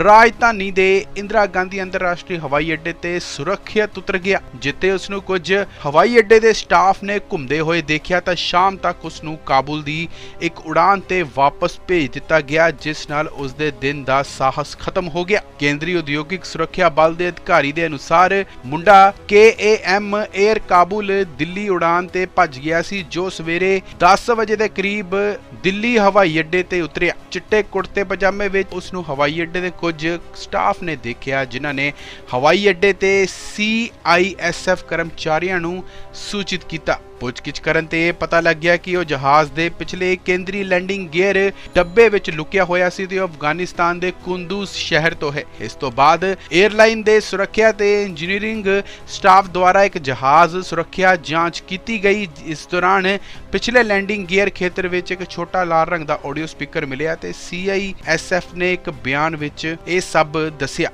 ਰਾਜਧਾਨੀ ਦੇ ਇੰਦਰਾ ਗਾਂਧੀ ਅੰਤਰਰਾਸ਼ਟਰੀ ਹਵਾਈ ਅੱਡੇ ਤੇ ਸੁਰੱਖਿਅਤ ਉਤਰ ਗਿਆ ਜਿੱਤੇ ਉਸ ਨੂੰ ਕੁਝ ਹਵਾਈ ਅੱਡੇ ਦੇ ਸਟਾਫ ਨੇ ਘੁੰਮਦੇ ਹੋਏ ਦੇਖਿਆ ਤਾਂ ਸ਼ਾਮ ਤੱਕ ਉਸ ਨੂੰ ਕਾਬੁਲ ਦੀ ਇੱਕ ਉਡਾਨ ਤੇ ਵਾਪਸ ਭੇਜ ਦਿੱਤਾ ਗਿਆ, ਜਿਸ ਨਾਲ ਉਸ ਦੇ ਦਿਨ ਦਾ ਸਾਹਸ ਖਤਮ ਹੋ ਗਿਆ। ਕੇਂਦਰੀ ਉਦਯੋਗਿਕ ਸੁਰੱਖਿਆ ਬਲ ਦੇ ਅਧਿਕਾਰੀ ਦੇ ਅਨੁਸਾਰ ਮੁੰਡਾ KAM 에ਅਰ ਕਾਬੁਲ ਦਿੱਲੀ ਉਡਾਨ ਤੇ ਭੱਜ ਗਿਆ ਸੀ, ਜੋ ਸਵੇਰੇ 10 ਵਜੇ ਦੇ ਕਰੀਬ ਦਿੱਲੀ ਹਵਾਈ ਅੱਡੇ ਤੇ ਉਤਰਿਆ ਚਿੱਟੇ ਕੁੜਤੇ ਪਜਾਮੇ ਵਿੱਚ। ਉਸ ਨੂੰ ਹਵਾਈ ਅੱਡੇ ਦੇ ਕੁਝ ਸਟਾਫ ਨੇ ਦੇਖਿਆ, ਜਿਨ੍ਹਾਂ ਨੇ ਹਵਾਈ ਅੱਡੇ ਤੇ CISF ਕਰਮਚਾਰੀਆਂ ਨੂੰ ਸੂਚਿਤ ਕੀਤਾ। ਪੁੱਛਗਿੱਛ ਕਰਨ ਤੇ ਇਹ ਪਤਾ ਲੱਗਿਆ ਕਿ ਉਹ ਜਹਾਜ਼ ਦੇ ਪਿਛਲੇ ਕੇਂਦਰੀ ਲੈਂਡਿੰਗ ਗੇਅਰ ਡੱਬੇ ਵਿੱਚ ਲੁਕਿਆ ਹੋਇਆ ਸੀ ਤੇ ਉਹ ਅਫਗਾਨਿਸਤਾਨ ਦੇ ਕੁੰਦੂਸ ਸ਼ਹਿਰ ਤੋਂ ਹੈ। ਇਸ ਤੋਂ ਬਾਅਦ 에ਅਰਲਾਈਨ ਦੇ ਸੁਰੱਖਿਆ ਤੇ ਇੰਜੀਨੀਅਰਿੰਗ ਸਟਾਫ ਦੁਆਰਾ ਇੱਕ ਜਹਾਜ਼ ਸੁਰੱਖਿਆ ਜਾਂਚ ਕੀਤੀ ਗਈ। ਇਸ ਦੌਰਾਨ ਪਿਛਲੇ ਲੈਂਡਿੰਗ ਗੇਅਰ ਖੇਤਰ ਵਿੱਚ ਇੱਕ ਛੋਟਾ ਲਾਲ ਰੰਗ ਦਾ ਆਡੀਓ ਸਪੀਕਰ ਮਿਲਿਆ ਤੇ CISF ਨੇ ਇੱਕ ਬਿਆਨ ਵਿੱਚ ਇਹ ਸਭ ਦੱਸਿਆ।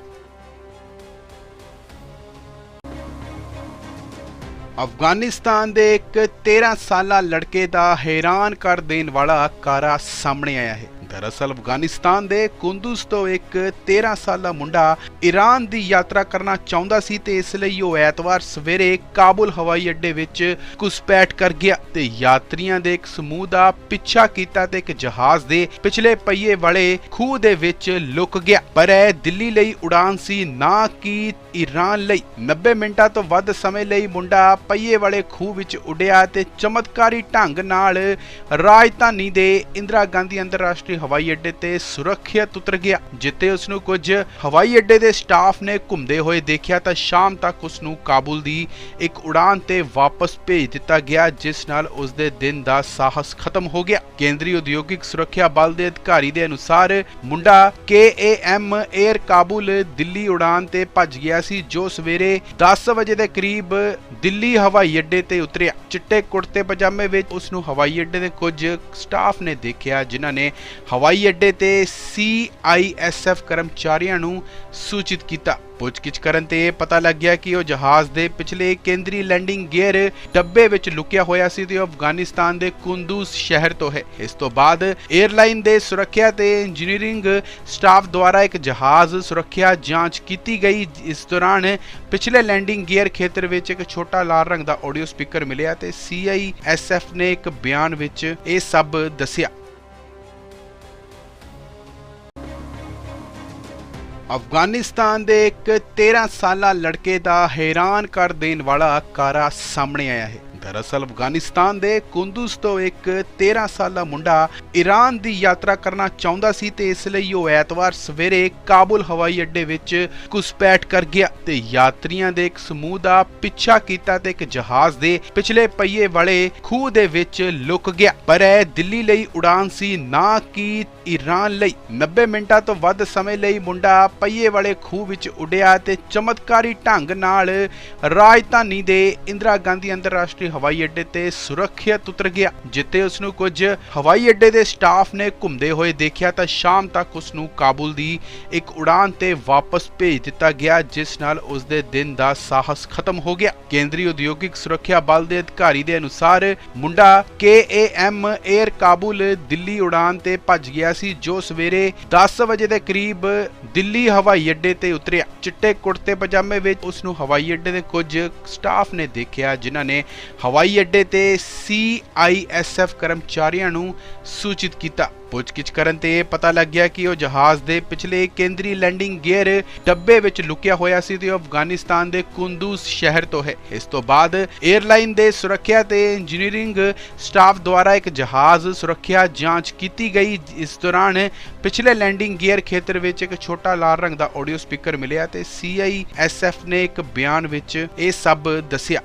ਅਫਗਾਨਿਸਤਾਨ ਦੇ ਇੱਕ 13 ਸਾਲਾ ਲੜਕੇ ਦਾ ਹੈਰਾਨ ਕਰ ਦੇਣ ਵਾਲਾ ਕਾਰਾ ਸਾਹਮਣੇ ਆਇਆ ਹੈ। ਦਰਅਸਲ ਅਫਗਾਨਿਸਤਾਨ ਦੇ ਕੁੰਦੂਜ਼ ਤੋਂ ਇੱਕ 13 ਸਾਲਾ ਮੁੰਡਾ ਈਰਾਨ ਦੀ ਯਾਤਰਾ ਕਰਨਾ ਚਾਹੁੰਦਾ ਸੀ ਤੇ ਇਸ ਲਈ ਉਹ ਐਤਵਾਰ ਸਵੇਰੇ ਕਾਬੁਲ ਹਵਾਈ ਅੱਡੇ ਵਿੱਚ ਘੁਸਪੈਠ ਕਰ ਗਿਆ ਤੇ ਯਾਤਰੀਆਂ ਦੇ ਇੱਕ ਸਮੂਹ ਦਾ ਪਿੱਛਾ ਕੀਤਾ ਤੇ ਇੱਕ ਜਹਾਜ਼ ਦੇ ਪਿਛਲੇ ਪਹੀਏ ਵਾਲੇ ਖੂਹ ਦੇ ਵਿੱਚ ਲੁਕ ਗਿਆ। ਪਰ ਇਹ ਦਿੱਲੀ ਲਈ ਉਡਾਨ ਸੀ, ਨਾ ਕਿ ਈਰਾਨ ਲਈ। 90 ਮਿੰਟਾਂ ਤੋਂ ਵੱਧ ਸਮੇਂ ਲਈ ਮੁੰਡਾ ਪਹੀਏ ਵਾਲੇ ਖੂਹ ਵਿੱਚ ਉੱਡਿਆ ਤੇ ਚਮਤਕਾਰੀ ਢੰਗ ਨਾਲ ਰਾਜਧਾਨੀ ਦੇ ਇੰਦਰਾ ਗਾਂਧੀ ਅੰਤਰਰਾਸ਼ਟਰੀ ਹਵਾਈ ਅੱਡੇ ਤੇ ਸੁਰੱਖਿਅਤ ਉਤਰ ਗਿਆ ਜਿੱਤੇ ਉਸ ਨੂੰ ਕੁਝ ਹਵਾਈ ਅੱਡੇ ਦੇ ਸਟਾਫ ਨੇ ਘੁੰਮਦੇ ਹੋਏ ਦੇਖਿਆ ਤਾਂ ਸ਼ਾਮ ਤੱਕ ਉਸ ਨੂੰ ਕਾਬੁਲ ਦੀ ਇੱਕ ਉਡਾਨ ਤੇ ਵਾਪਸ ਭੇਜ ਦਿੱਤਾ ਗਿਆ, ਜਿਸ ਨਾਲ ਉਸ ਦੇ ਦਿਨ ਦਾ ਸਾਹਸ ਖਤਮ ਹੋ ਗਿਆ। ਕੇਂਦਰੀ ਉਦਯੋਗਿਕ ਸੁਰੱਖਿਆ ਬਲ ਦੇ ਅਧਿਕਾਰੀ ਦੇ ਅਨੁਸਾਰ ਮੁੰਡਾ KAM 에ਅਰ ਕਾਬੁਲ ਦਿੱਲੀ ਉਡਾਨ ਤੇ ਭੱਜ ਗਿਆ ਸੀ, ਜੋ ਸਵੇਰੇ 10 ਵਜੇ ਦੇ ਕਰੀਬ ਦਿੱਲੀ ਹਵਾਈ ਅੱਡੇ ਤੇ ਉਤਰਿਆ। ਚਿੱਟੇ ਕੁੜਤੇ ਪਜਾਮੇ ਵਿੱਚ ਉਸ ਨੂੰ ਹਵਾਈ ਅੱਡੇ ਦੇ ਕੁਝ ਸਟਾਫ ਨੇ ਦੇਖਿਆ, ਜਿਨ੍ਹਾਂ ਨੇ ਹਵਾਈ ਅੱਡੇ ਤੇ CISF ਕਰਮਚਾਰੀਆਂ ਨੂੰ ਸੂਚਿਤ ਕੀਤਾ। ਪੁੱਛਗਿੱਛ ਕਰਨ ਤੇ ਇਹ ਪਤਾ ਲੱਗਿਆ ਕਿ ਉਹ ਜਹਾਜ਼ ਦੇ ਪਿਛਲੇ ਕੇਂਦਰੀ ਲੈਂਡਿੰਗ ਗੇਅਰ ਡੱਬੇ ਵਿੱਚ ਲੁਕਿਆ ਹੋਇਆ ਸੀ ਤੇ ਉਹ ਅਫਗਾਨਿਸਤਾਨ ਦੇ ਕੁੰਦੂਜ਼ ਸ਼ਹਿਰ ਤੋਂ ਹੈ। ਇਸ ਤੋਂ ਬਾਅਦ 에ਅਰਲਾਈਨ ਦੇ ਸੁਰੱਖਿਆ ਤੇ ਇੰਜੀਨੀਅਰਿੰਗ ਸਟਾਫ ਦੁਆਰਾ ਇੱਕ ਜਹਾਜ਼ ਸੁਰੱਖਿਆ ਜਾਂਚ ਕੀਤੀ ਗਈ। ਇਸ ਦੌਰਾਨ ਪਿਛਲੇ ਲੈਂਡਿੰਗ ਗੇਅਰ ਖੇਤਰ ਵਿੱਚ ਇੱਕ ਛੋਟਾ ਲਾਲ ਰੰਗ ਦਾ ਆਡੀਓ ਸਪੀਕਰ ਮਿਲਿਆ ਤੇ CISF ਨੇ ਇੱਕ ਬਿਆਨ ਵਿੱਚ ਇਹ ਸਭ ਦੱਸਿਆ। ਅਫਗਾਨਿਸਤਾਨ ਦੇ ਇੱਕ 13 ਸਾਲਾ ਲੜਕੇ ਦਾ ਹੈਰਾਨ ਕਰ ਦੇਣ ਵਾਲਾ ਕਾਰਾ ਸਾਹਮਣੇ ਆਇਆ ਹੈ। ਦਰਅਸਲ ਅਫਗਾਨਿਸਤਾਨ ਦੇ ਕੁੰਦੂਜ਼ ਤੋਂ ਇੱਕ 13 ਸਾਲਾ ਮੁੰਡਾ ਈਰਾਨ ਦੀ ਯਾਤਰਾ ਕਰਨਾ ਚਾਹੁੰਦਾ ਸੀ ਤੇ ਇਸ ਲਈ ਉਹ ਐਤਵਾਰ ਸਵੇਰੇ ਕਾਬੁਲ ਹਵਾਈ ਅੱਡੇ ਵਿੱਚ ਘੁਸਪੈਠ ਕਰ ਗਿਆ ਤੇ ਯਾਤਰੀਆਂ ਦੇ ਇੱਕ ਸਮੂਹ ਦਾ ਪਿੱਛਾ ਕੀਤਾ ਤੇ ਇੱਕ ਜਹਾਜ਼ ਦੇ ਪਿਛਲੇ ਪਹੀਏ ਵਾਲੇ ਖੂਹ ਦੇ ਵਿੱਚ ਲੁਕ ਗਿਆ। ਪਰ ਇਹ ਦਿੱਲੀ ਲਈ ਉਡਾਨ ਸੀ, ਨਾ ਕਿ ਈਰਾਨ ਲਈ। 90 ਮਿੰਟਾਂ ਤੋਂ ਵੱਧ ਸਮੇਂ ਲਈ ਮੁੰਡਾ ਪਹੀਏ ਵਾਲੇ ਖੂਹ ਵਿੱਚ ਉਡਿਆ ਤੇ ਚਮਤਕਾਰੀ ਢੰਗ ਨਾਲ ਰਾਜਧਾਨੀ ਦੇ ਇੰਦਰਾ ਗਾਂਧੀ ਅੰਤਰਰਾਸ਼ਟਰੀ ਹਵਾਈ ਅੱਡੇ ਤੇ ਸੁਰੱਖਿਅਤ ਉਤਰ ਗਿਆ ਜਿੱਤੇ ਉਸ ਨੂੰ ਕੁਝ ਹਵਾਈ ਅੱਡੇ ਦੇ ਸਟਾਫ ਨੇ ਘੁੰਮਦੇ ਹੋਏ ਦੇਖਿਆ ਤਾਂ ਸ਼ਾਮ ਤੱਕ ਉਸ ਨੂੰ ਕਾਬੁਲ ਦੀ ਇੱਕ ਉਡਾਨ ਤੇ ਵਾਪਸ ਭੇਜ ਦਿੱਤਾ ਗਿਆ, ਜਿਸ ਨਾਲ ਉਸ ਦੇ ਦਿਨ ਦਾ ਸਾਹਸ ਖਤਮ ਹੋ ਗਿਆ। ਕੇਂਦਰੀ ਉਦਯੋਗਿਕ ਸੁਰੱਖਿਆ ਬਲ ਦੇ ਅਧਿਕਾਰੀ ਦੇ ਅਨੁਸਾਰ ਮੁੰਡਾ KAM 에ਅਰ ਕਾਬੁਲ ਦਿੱਲੀ ਉਡਾਨ ਤੇ ਭੱਜ ਗਿਆ ਸੀ, ਜੋ ਸਵੇਰੇ 10 ਵਜੇ ਦੇ ਕਰੀਬ ਦਿੱਲੀ ਹਵਾਈ ਅੱਡੇ ਤੇ ਉਤਰਿਆ। ਚਿੱਟੇ ਕੁੜਤੇ ਪਜਾਮੇ ਵਿੱਚ ਉਸ ਨੂੰ ਹਵਾਈ ਅੱਡੇ ਦੇ ਕੁਝ ਸਟਾਫ ਨੇ ਦੇਖਿਆ, ਜਿਨ੍ਹਾਂ ਨੇ ਹਵਾਈ ਅੱਡੇ ਤੇ CISF ਕਰਮਚਾਰੀਆਂ ਨੂੰ ਸੂਚਿਤ ਕੀਤਾ। ਪੁੱਛਗਿੱਛ ਕਰਨ ਤੇ ਇਹ ਪਤਾ ਲੱਗਿਆ ਕਿ ਉਹ ਜਹਾਜ਼ ਦੇ ਪਿਛਲੇ ਕੇਂਦਰੀ ਲੈਂਡਿੰਗ ਗੇਅਰ ਡੱਬੇ ਵਿੱਚ ਲੁਕਿਆ ਹੋਇਆ ਸੀ ਤੇ ਉਹ ਅਫਗਾਨਿਸਤਾਨ ਦੇ ਕੁੰਦੂਜ਼ ਸ਼ਹਿਰ ਤੋਂ ਹੈ। ਇਸ ਤੋਂ ਬਾਅਦ 에ਅਰਲਾਈਨ ਦੇ ਸੁਰੱਖਿਆ ਤੇ ਇੰਜੀਨੀਅਰਿੰਗ ਸਟਾਫ ਦੁਆਰਾ ਇੱਕ ਜਹਾਜ਼ ਸੁਰੱਖਿਆ ਜਾਂਚ ਕੀਤੀ ਗਈ। ਇਸ ਦੌਰਾਨ ਪਿਛਲੇ ਲੈਂਡਿੰਗ ਗੇਅਰ ਖੇਤਰ ਵਿੱਚ ਇੱਕ ਛੋਟਾ ਲਾਲ ਰੰਗ ਦਾ ਆਡੀਓ ਸਪੀਕਰ ਮਿਲਿਆ ਤੇ CISF ਨੇ ਇੱਕ ਬਿਆਨ ਵਿੱਚ ਇਹ ਸਭ ਦੱਸਿਆ।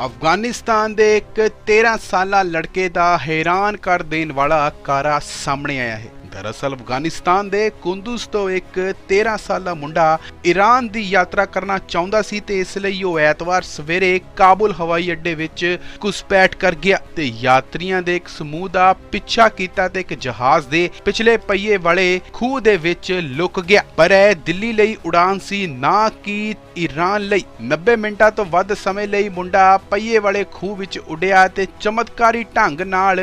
ਅਫਗਾਨਿਸਤਾਨ ਦੇ ਇੱਕ 13 ਸਾਲਾ ਲੜਕੇ ਦਾ ਹੈਰਾਨ ਕਰ ਦੇਣ ਵਾਲਾ ਕਾਰਾ ਸਾਹਮਣੇ ਆਇਆ ਹੈ। ਦਰਅਸਲ ਅਫਗਾਨਿਸਤਾਨ ਦੇ ਕੁੰਦੂਜ਼ ਤੋਂ ਇੱਕ 13 ਸਾਲਾ ਮੁੰਡਾ ਈਰਾਨ ਦੀ ਯਾਤਰਾ ਕਰਨਾ ਚਾਹੁੰਦਾ ਸੀ ਤੇ ਇਸ ਲਈ ਉਹ ਐਤਵਾਰ ਸਵੇਰੇ ਕਾਬੁਲ ਹਵਾਈ ਅੱਡੇ ਵਿੱਚ ਘੁਸਪੈਠ ਕਰ ਗਿਆ ਤੇ ਯਾਤਰੀਆਂ ਦੇ ਇੱਕ ਸਮੂਹ ਦਾ ਪਿੱਛਾ ਕੀਤਾ ਤੇ ਇੱਕ ਜਹਾਜ਼ ਦੇ ਪਿਛਲੇ ਪਹੀਏ ਵਾਲੇ ਖੂਹ ਦੇ ਵਿੱਚ ਲੁਕ ਗਿਆ। ਪਰ ਇਹ ਦਿੱਲੀ ਲਈ ਉਡਾਨ ਸੀ, ਨਾ ਕਿ ਈਰਾਨ ਲਈ। 90 ਮਿੰਟਾਂ ਤੋਂ ਵੱਧ ਸਮੇਂ ਲਈ ਮੁੰਡਾ ਪਹੀਏ ਵਾਲੇ ਖੂਹ ਵਿੱਚ ਉਡਿਆ ਤੇ ਚਮਤਕਾਰੀ ਢੰਗ ਨਾਲ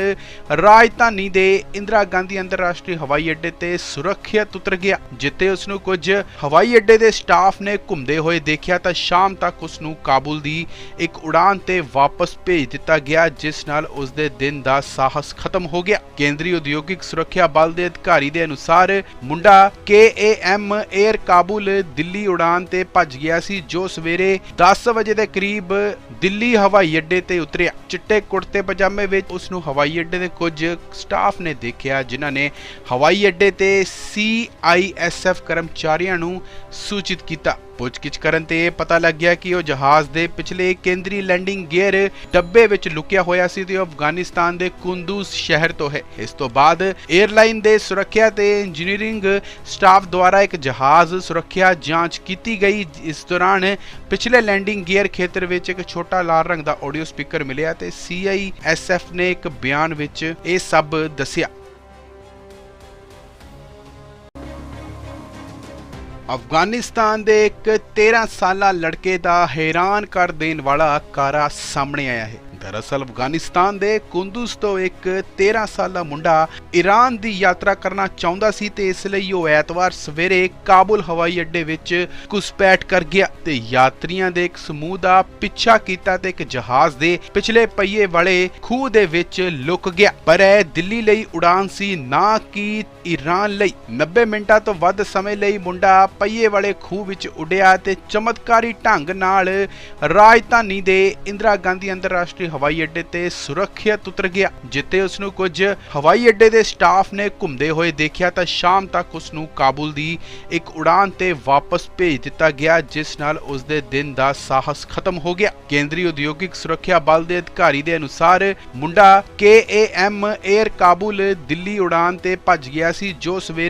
ਰਾਜਧਾਨੀ ਦੇ ਇੰਦਰਾ ਗਾਂਧੀ ਅੰਤਰਰਾਸ਼ਟਰੀ ਹਵਾਈ ਅੱਡੇ ਤੇ ਸੁਰੱਖਿਅਤ ਉਤਰ ਗਿਆ। ਜਿੱਥੇ ਉਸ ਨੂੰ ਕੁਝ ਹਵਾਈ ਅੱਡੇ ਦੇ ਸਟਾਫ ਨੇ ਘੁੰਮਦੇ ਹੋਏ ਦੇਖਿਆ ਤਾਂ ਸ਼ਾਮ ਤੱਕ ਉਸ ਨੂੰ ਕਾਬੁਲ ਦੀ ਇੱਕ ਉਡਾਨ ਤੇ ਵਾਪਸ ਭੇਜ ਦਿੱਤਾ ਗਿਆ, ਜਿਸ ਨਾਲ ਉਸ ਦੇ ਦਿਨ ਦਾ ਸਾਹਸ ਖਤਮ ਹੋ ਗਿਆ। ਕੇਂਦਰੀ ਉਦਯੋਗਿਕ ਸੁਰੱਖਿਆ ਬਲ ਦੇ ਅਧਿਕਾਰੀ ਦੇ ਅਨੁਸਾਰ ਮੁੰਡਾ KAM 에ਅਰ ਕਾਬੁਲ ਦਿੱਲੀ ਉਡਾਨ ਤੇ ਭੱਜ ਗਿਆ ਸੀ, ਜੋ ਸਵੇਰੇ 10 ਵਜੇ ਦੇ ਕਰੀਬ ਦਿੱਲੀ ਹਵਾਈ ਅੱਡੇ ਤੇ ਉਤਰਿਆ। ਚਿੱਟੇ ਕੁੜਤੇ ਪਜਾਮੇ ਵਿੱਚ ਉਸ ਨੂੰ ਹਵਾਈ ਅੱਡੇ ਦੇ ਕੁਝ ਸਟਾਫ ਨੇ ਦੇਖਿਆ, ਜਿਨ੍ਹਾਂ ਨੇ ਹਵਾਈ ਅੱਡੇ ਤੇ CISF ਕਰਮਚਾਰੀਆਂ ਨੂੰ ਸੂਚਿਤ ਕੀਤਾ। ਪੁੱਛਗਿੱਛ ਕਰਨ ਤੇ ਇਹ ਪਤਾ ਲੱਗਿਆ ਕਿ ਉਹ ਜਹਾਜ਼ ਦੇ ਪਿਛਲੇ ਕੇਂਦਰੀ ਲੈਂਡਿੰਗ ਗੇਅਰ ਡੱਬੇ ਵਿੱਚ ਲੁਕਿਆ ਹੋਇਆ ਸੀ ਤੇ ਉਹ ਅਫਗਾਨਿਸਤਾਨ ਦੇ ਕੁੰਦੂਜ਼ ਸ਼ਹਿਰ ਤੋਂ ਹੈ। ਇਸ ਤੋਂ ਬਾਅਦ 에ਅਰਲਾਈਨ ਦੇ ਸੁਰੱਖਿਆ ਤੇ ਇੰਜੀਨੀਅਰਿੰਗ ਸਟਾਫ ਦੁਆਰਾ ਇੱਕ ਜਹਾਜ਼ ਸੁਰੱਖਿਆ ਜਾਂਚ ਕੀਤੀ ਗਈ। ਇਸ ਦੌਰਾਨ ਪਿਛਲੇ ਲੈਂਡਿੰਗ ਗੇਅਰ ਖੇਤਰ ਵਿੱਚ ਇੱਕ ਛੋਟਾ ਲਾਲ ਰੰਗ ਦਾ ਆਡੀਓ ਸਪੀਕਰ ਮਿਲਿਆ ਤੇ CISF ਨੇ ਇੱਕ ਬਿਆਨ ਵਿੱਚ ਇਹ ਸਭ ਦੱਸਿਆ। ਅਫਗਾਨਿਸਤਾਨ ਦੇ ਇੱਕ 13 ਸਾਲਾ ਲੜਕੇ ਦਾ ਹੈਰਾਨ ਕਰ ਦੇਣ ਵਾਲਾ ਕਾਰਾ ਸਾਹਮਣੇ ਆਇਆ ਹੈ। ਦਰਅਸਲ ਅਫਗਾਨਿਸਤਾਨ ਦੇ ਕੁੰਦੂਜ਼ ਤੋਂ ਇੱਕ 13 ਸਾਲਾ ਮੁੰਡਾ ਈਰਾਨ ਦੀ ਯਾਤਰਾ ਕਰਨਾ ਚਾਹੁੰਦਾ ਸੀ ਤੇ ਇਸ ਲਈ ਉਹ ਐਤਵਾਰ ਸਵੇਰੇ ਕਾਬੁਲ ਹਵਾਈ ਅੱਡੇ ਵਿੱਚ ਘੁਸਪੈਠ ਕਰ ਗਿਆ ਤੇ ਯਾਤਰੀਆਂ ਦੇ ਇੱਕ ਸਮੂਹ ਦਾ ਪਿੱਛਾ ਕੀਤਾ ਤੇ ਇੱਕ ਜਹਾਜ਼ ਦੇ ਪਿਛਲੇ ਪਹੀਏ ਵਾਲੇ ਖੂਹ ਦੇ ਵਿੱਚ ਲੁਕ ਗਿਆ। ਪਰ ਇਹ ਦਿੱਲੀ ਲਈ ਉਡਾਨ ਸੀ, ਨਾ ਕਿ ਈਰਾਨ ਲਈ। 90 ਮਿੰਟਾਂ ਤੋਂ ਵੱਧ ਸਮੇਂ ਲਈ ਮੁੰਡਾ ਪਹੀਏ ਵਾਲੇ ਖੂਹ ਵਿੱਚ ਉੱਡਿਆ ਤੇ ਚਮਤਕਾਰੀ ਢੰਗ ਨਾਲ ਰਾਜਧਾਨੀ ਦੇ ਇੰਦਰਾ ਗਾਂਧੀ ਅੰਤਰਰਾਸ਼ਟਰੀ ਹਵਾਈ ਅੱਡੇ ਤੇ ਸੁਰੱਖਿਅਤ ਉਤਰ ਗਿਆ। ਜਿੱਥੇ ਉਸ ਨੂੰ ਕੁਝ ਹਵਾਈ ਅੱਡੇ ਦੇ ਸਟਾਫ ਨੇ ਘੁੰਮਦੇ ਹੋਏ ਦੇਖਿਆ ਤਾਂ ਸ਼ਾਮ ਤੱਕ ਉਸ ਨੂੰ ਕਾਬੁਲ ਦੀ ਇੱਕ ਉਡਾਨ ਤੇ ਵਾਪਸ ਭੇਜ ਦਿੱਤਾ ਗਿਆ, ਜਿਸ ਨਾਲ ਉਸ ਦੇ ਦਿਨ ਦਾ ਸਾਹਸ ਖਤਮ ਹੋ ਗਿਆ। ਕੇਂਦਰੀ ਉਦਯੋਗਿਕ ਸੁਰੱਖਿਆ ਬਲ ਦੇ ਅਧਿਕਾਰੀ ਦੇ ਅਨੁਸਾਰ ਮੁੰਡਾ KAM 에ਅਰ ਕਾਬੁਲ ਦਿੱਲੀ ਉਡਾਨ ਤੇ ਭੱਜ ਗਿਆ ਸੀ, ਜੋ ਸਵੇਰੇ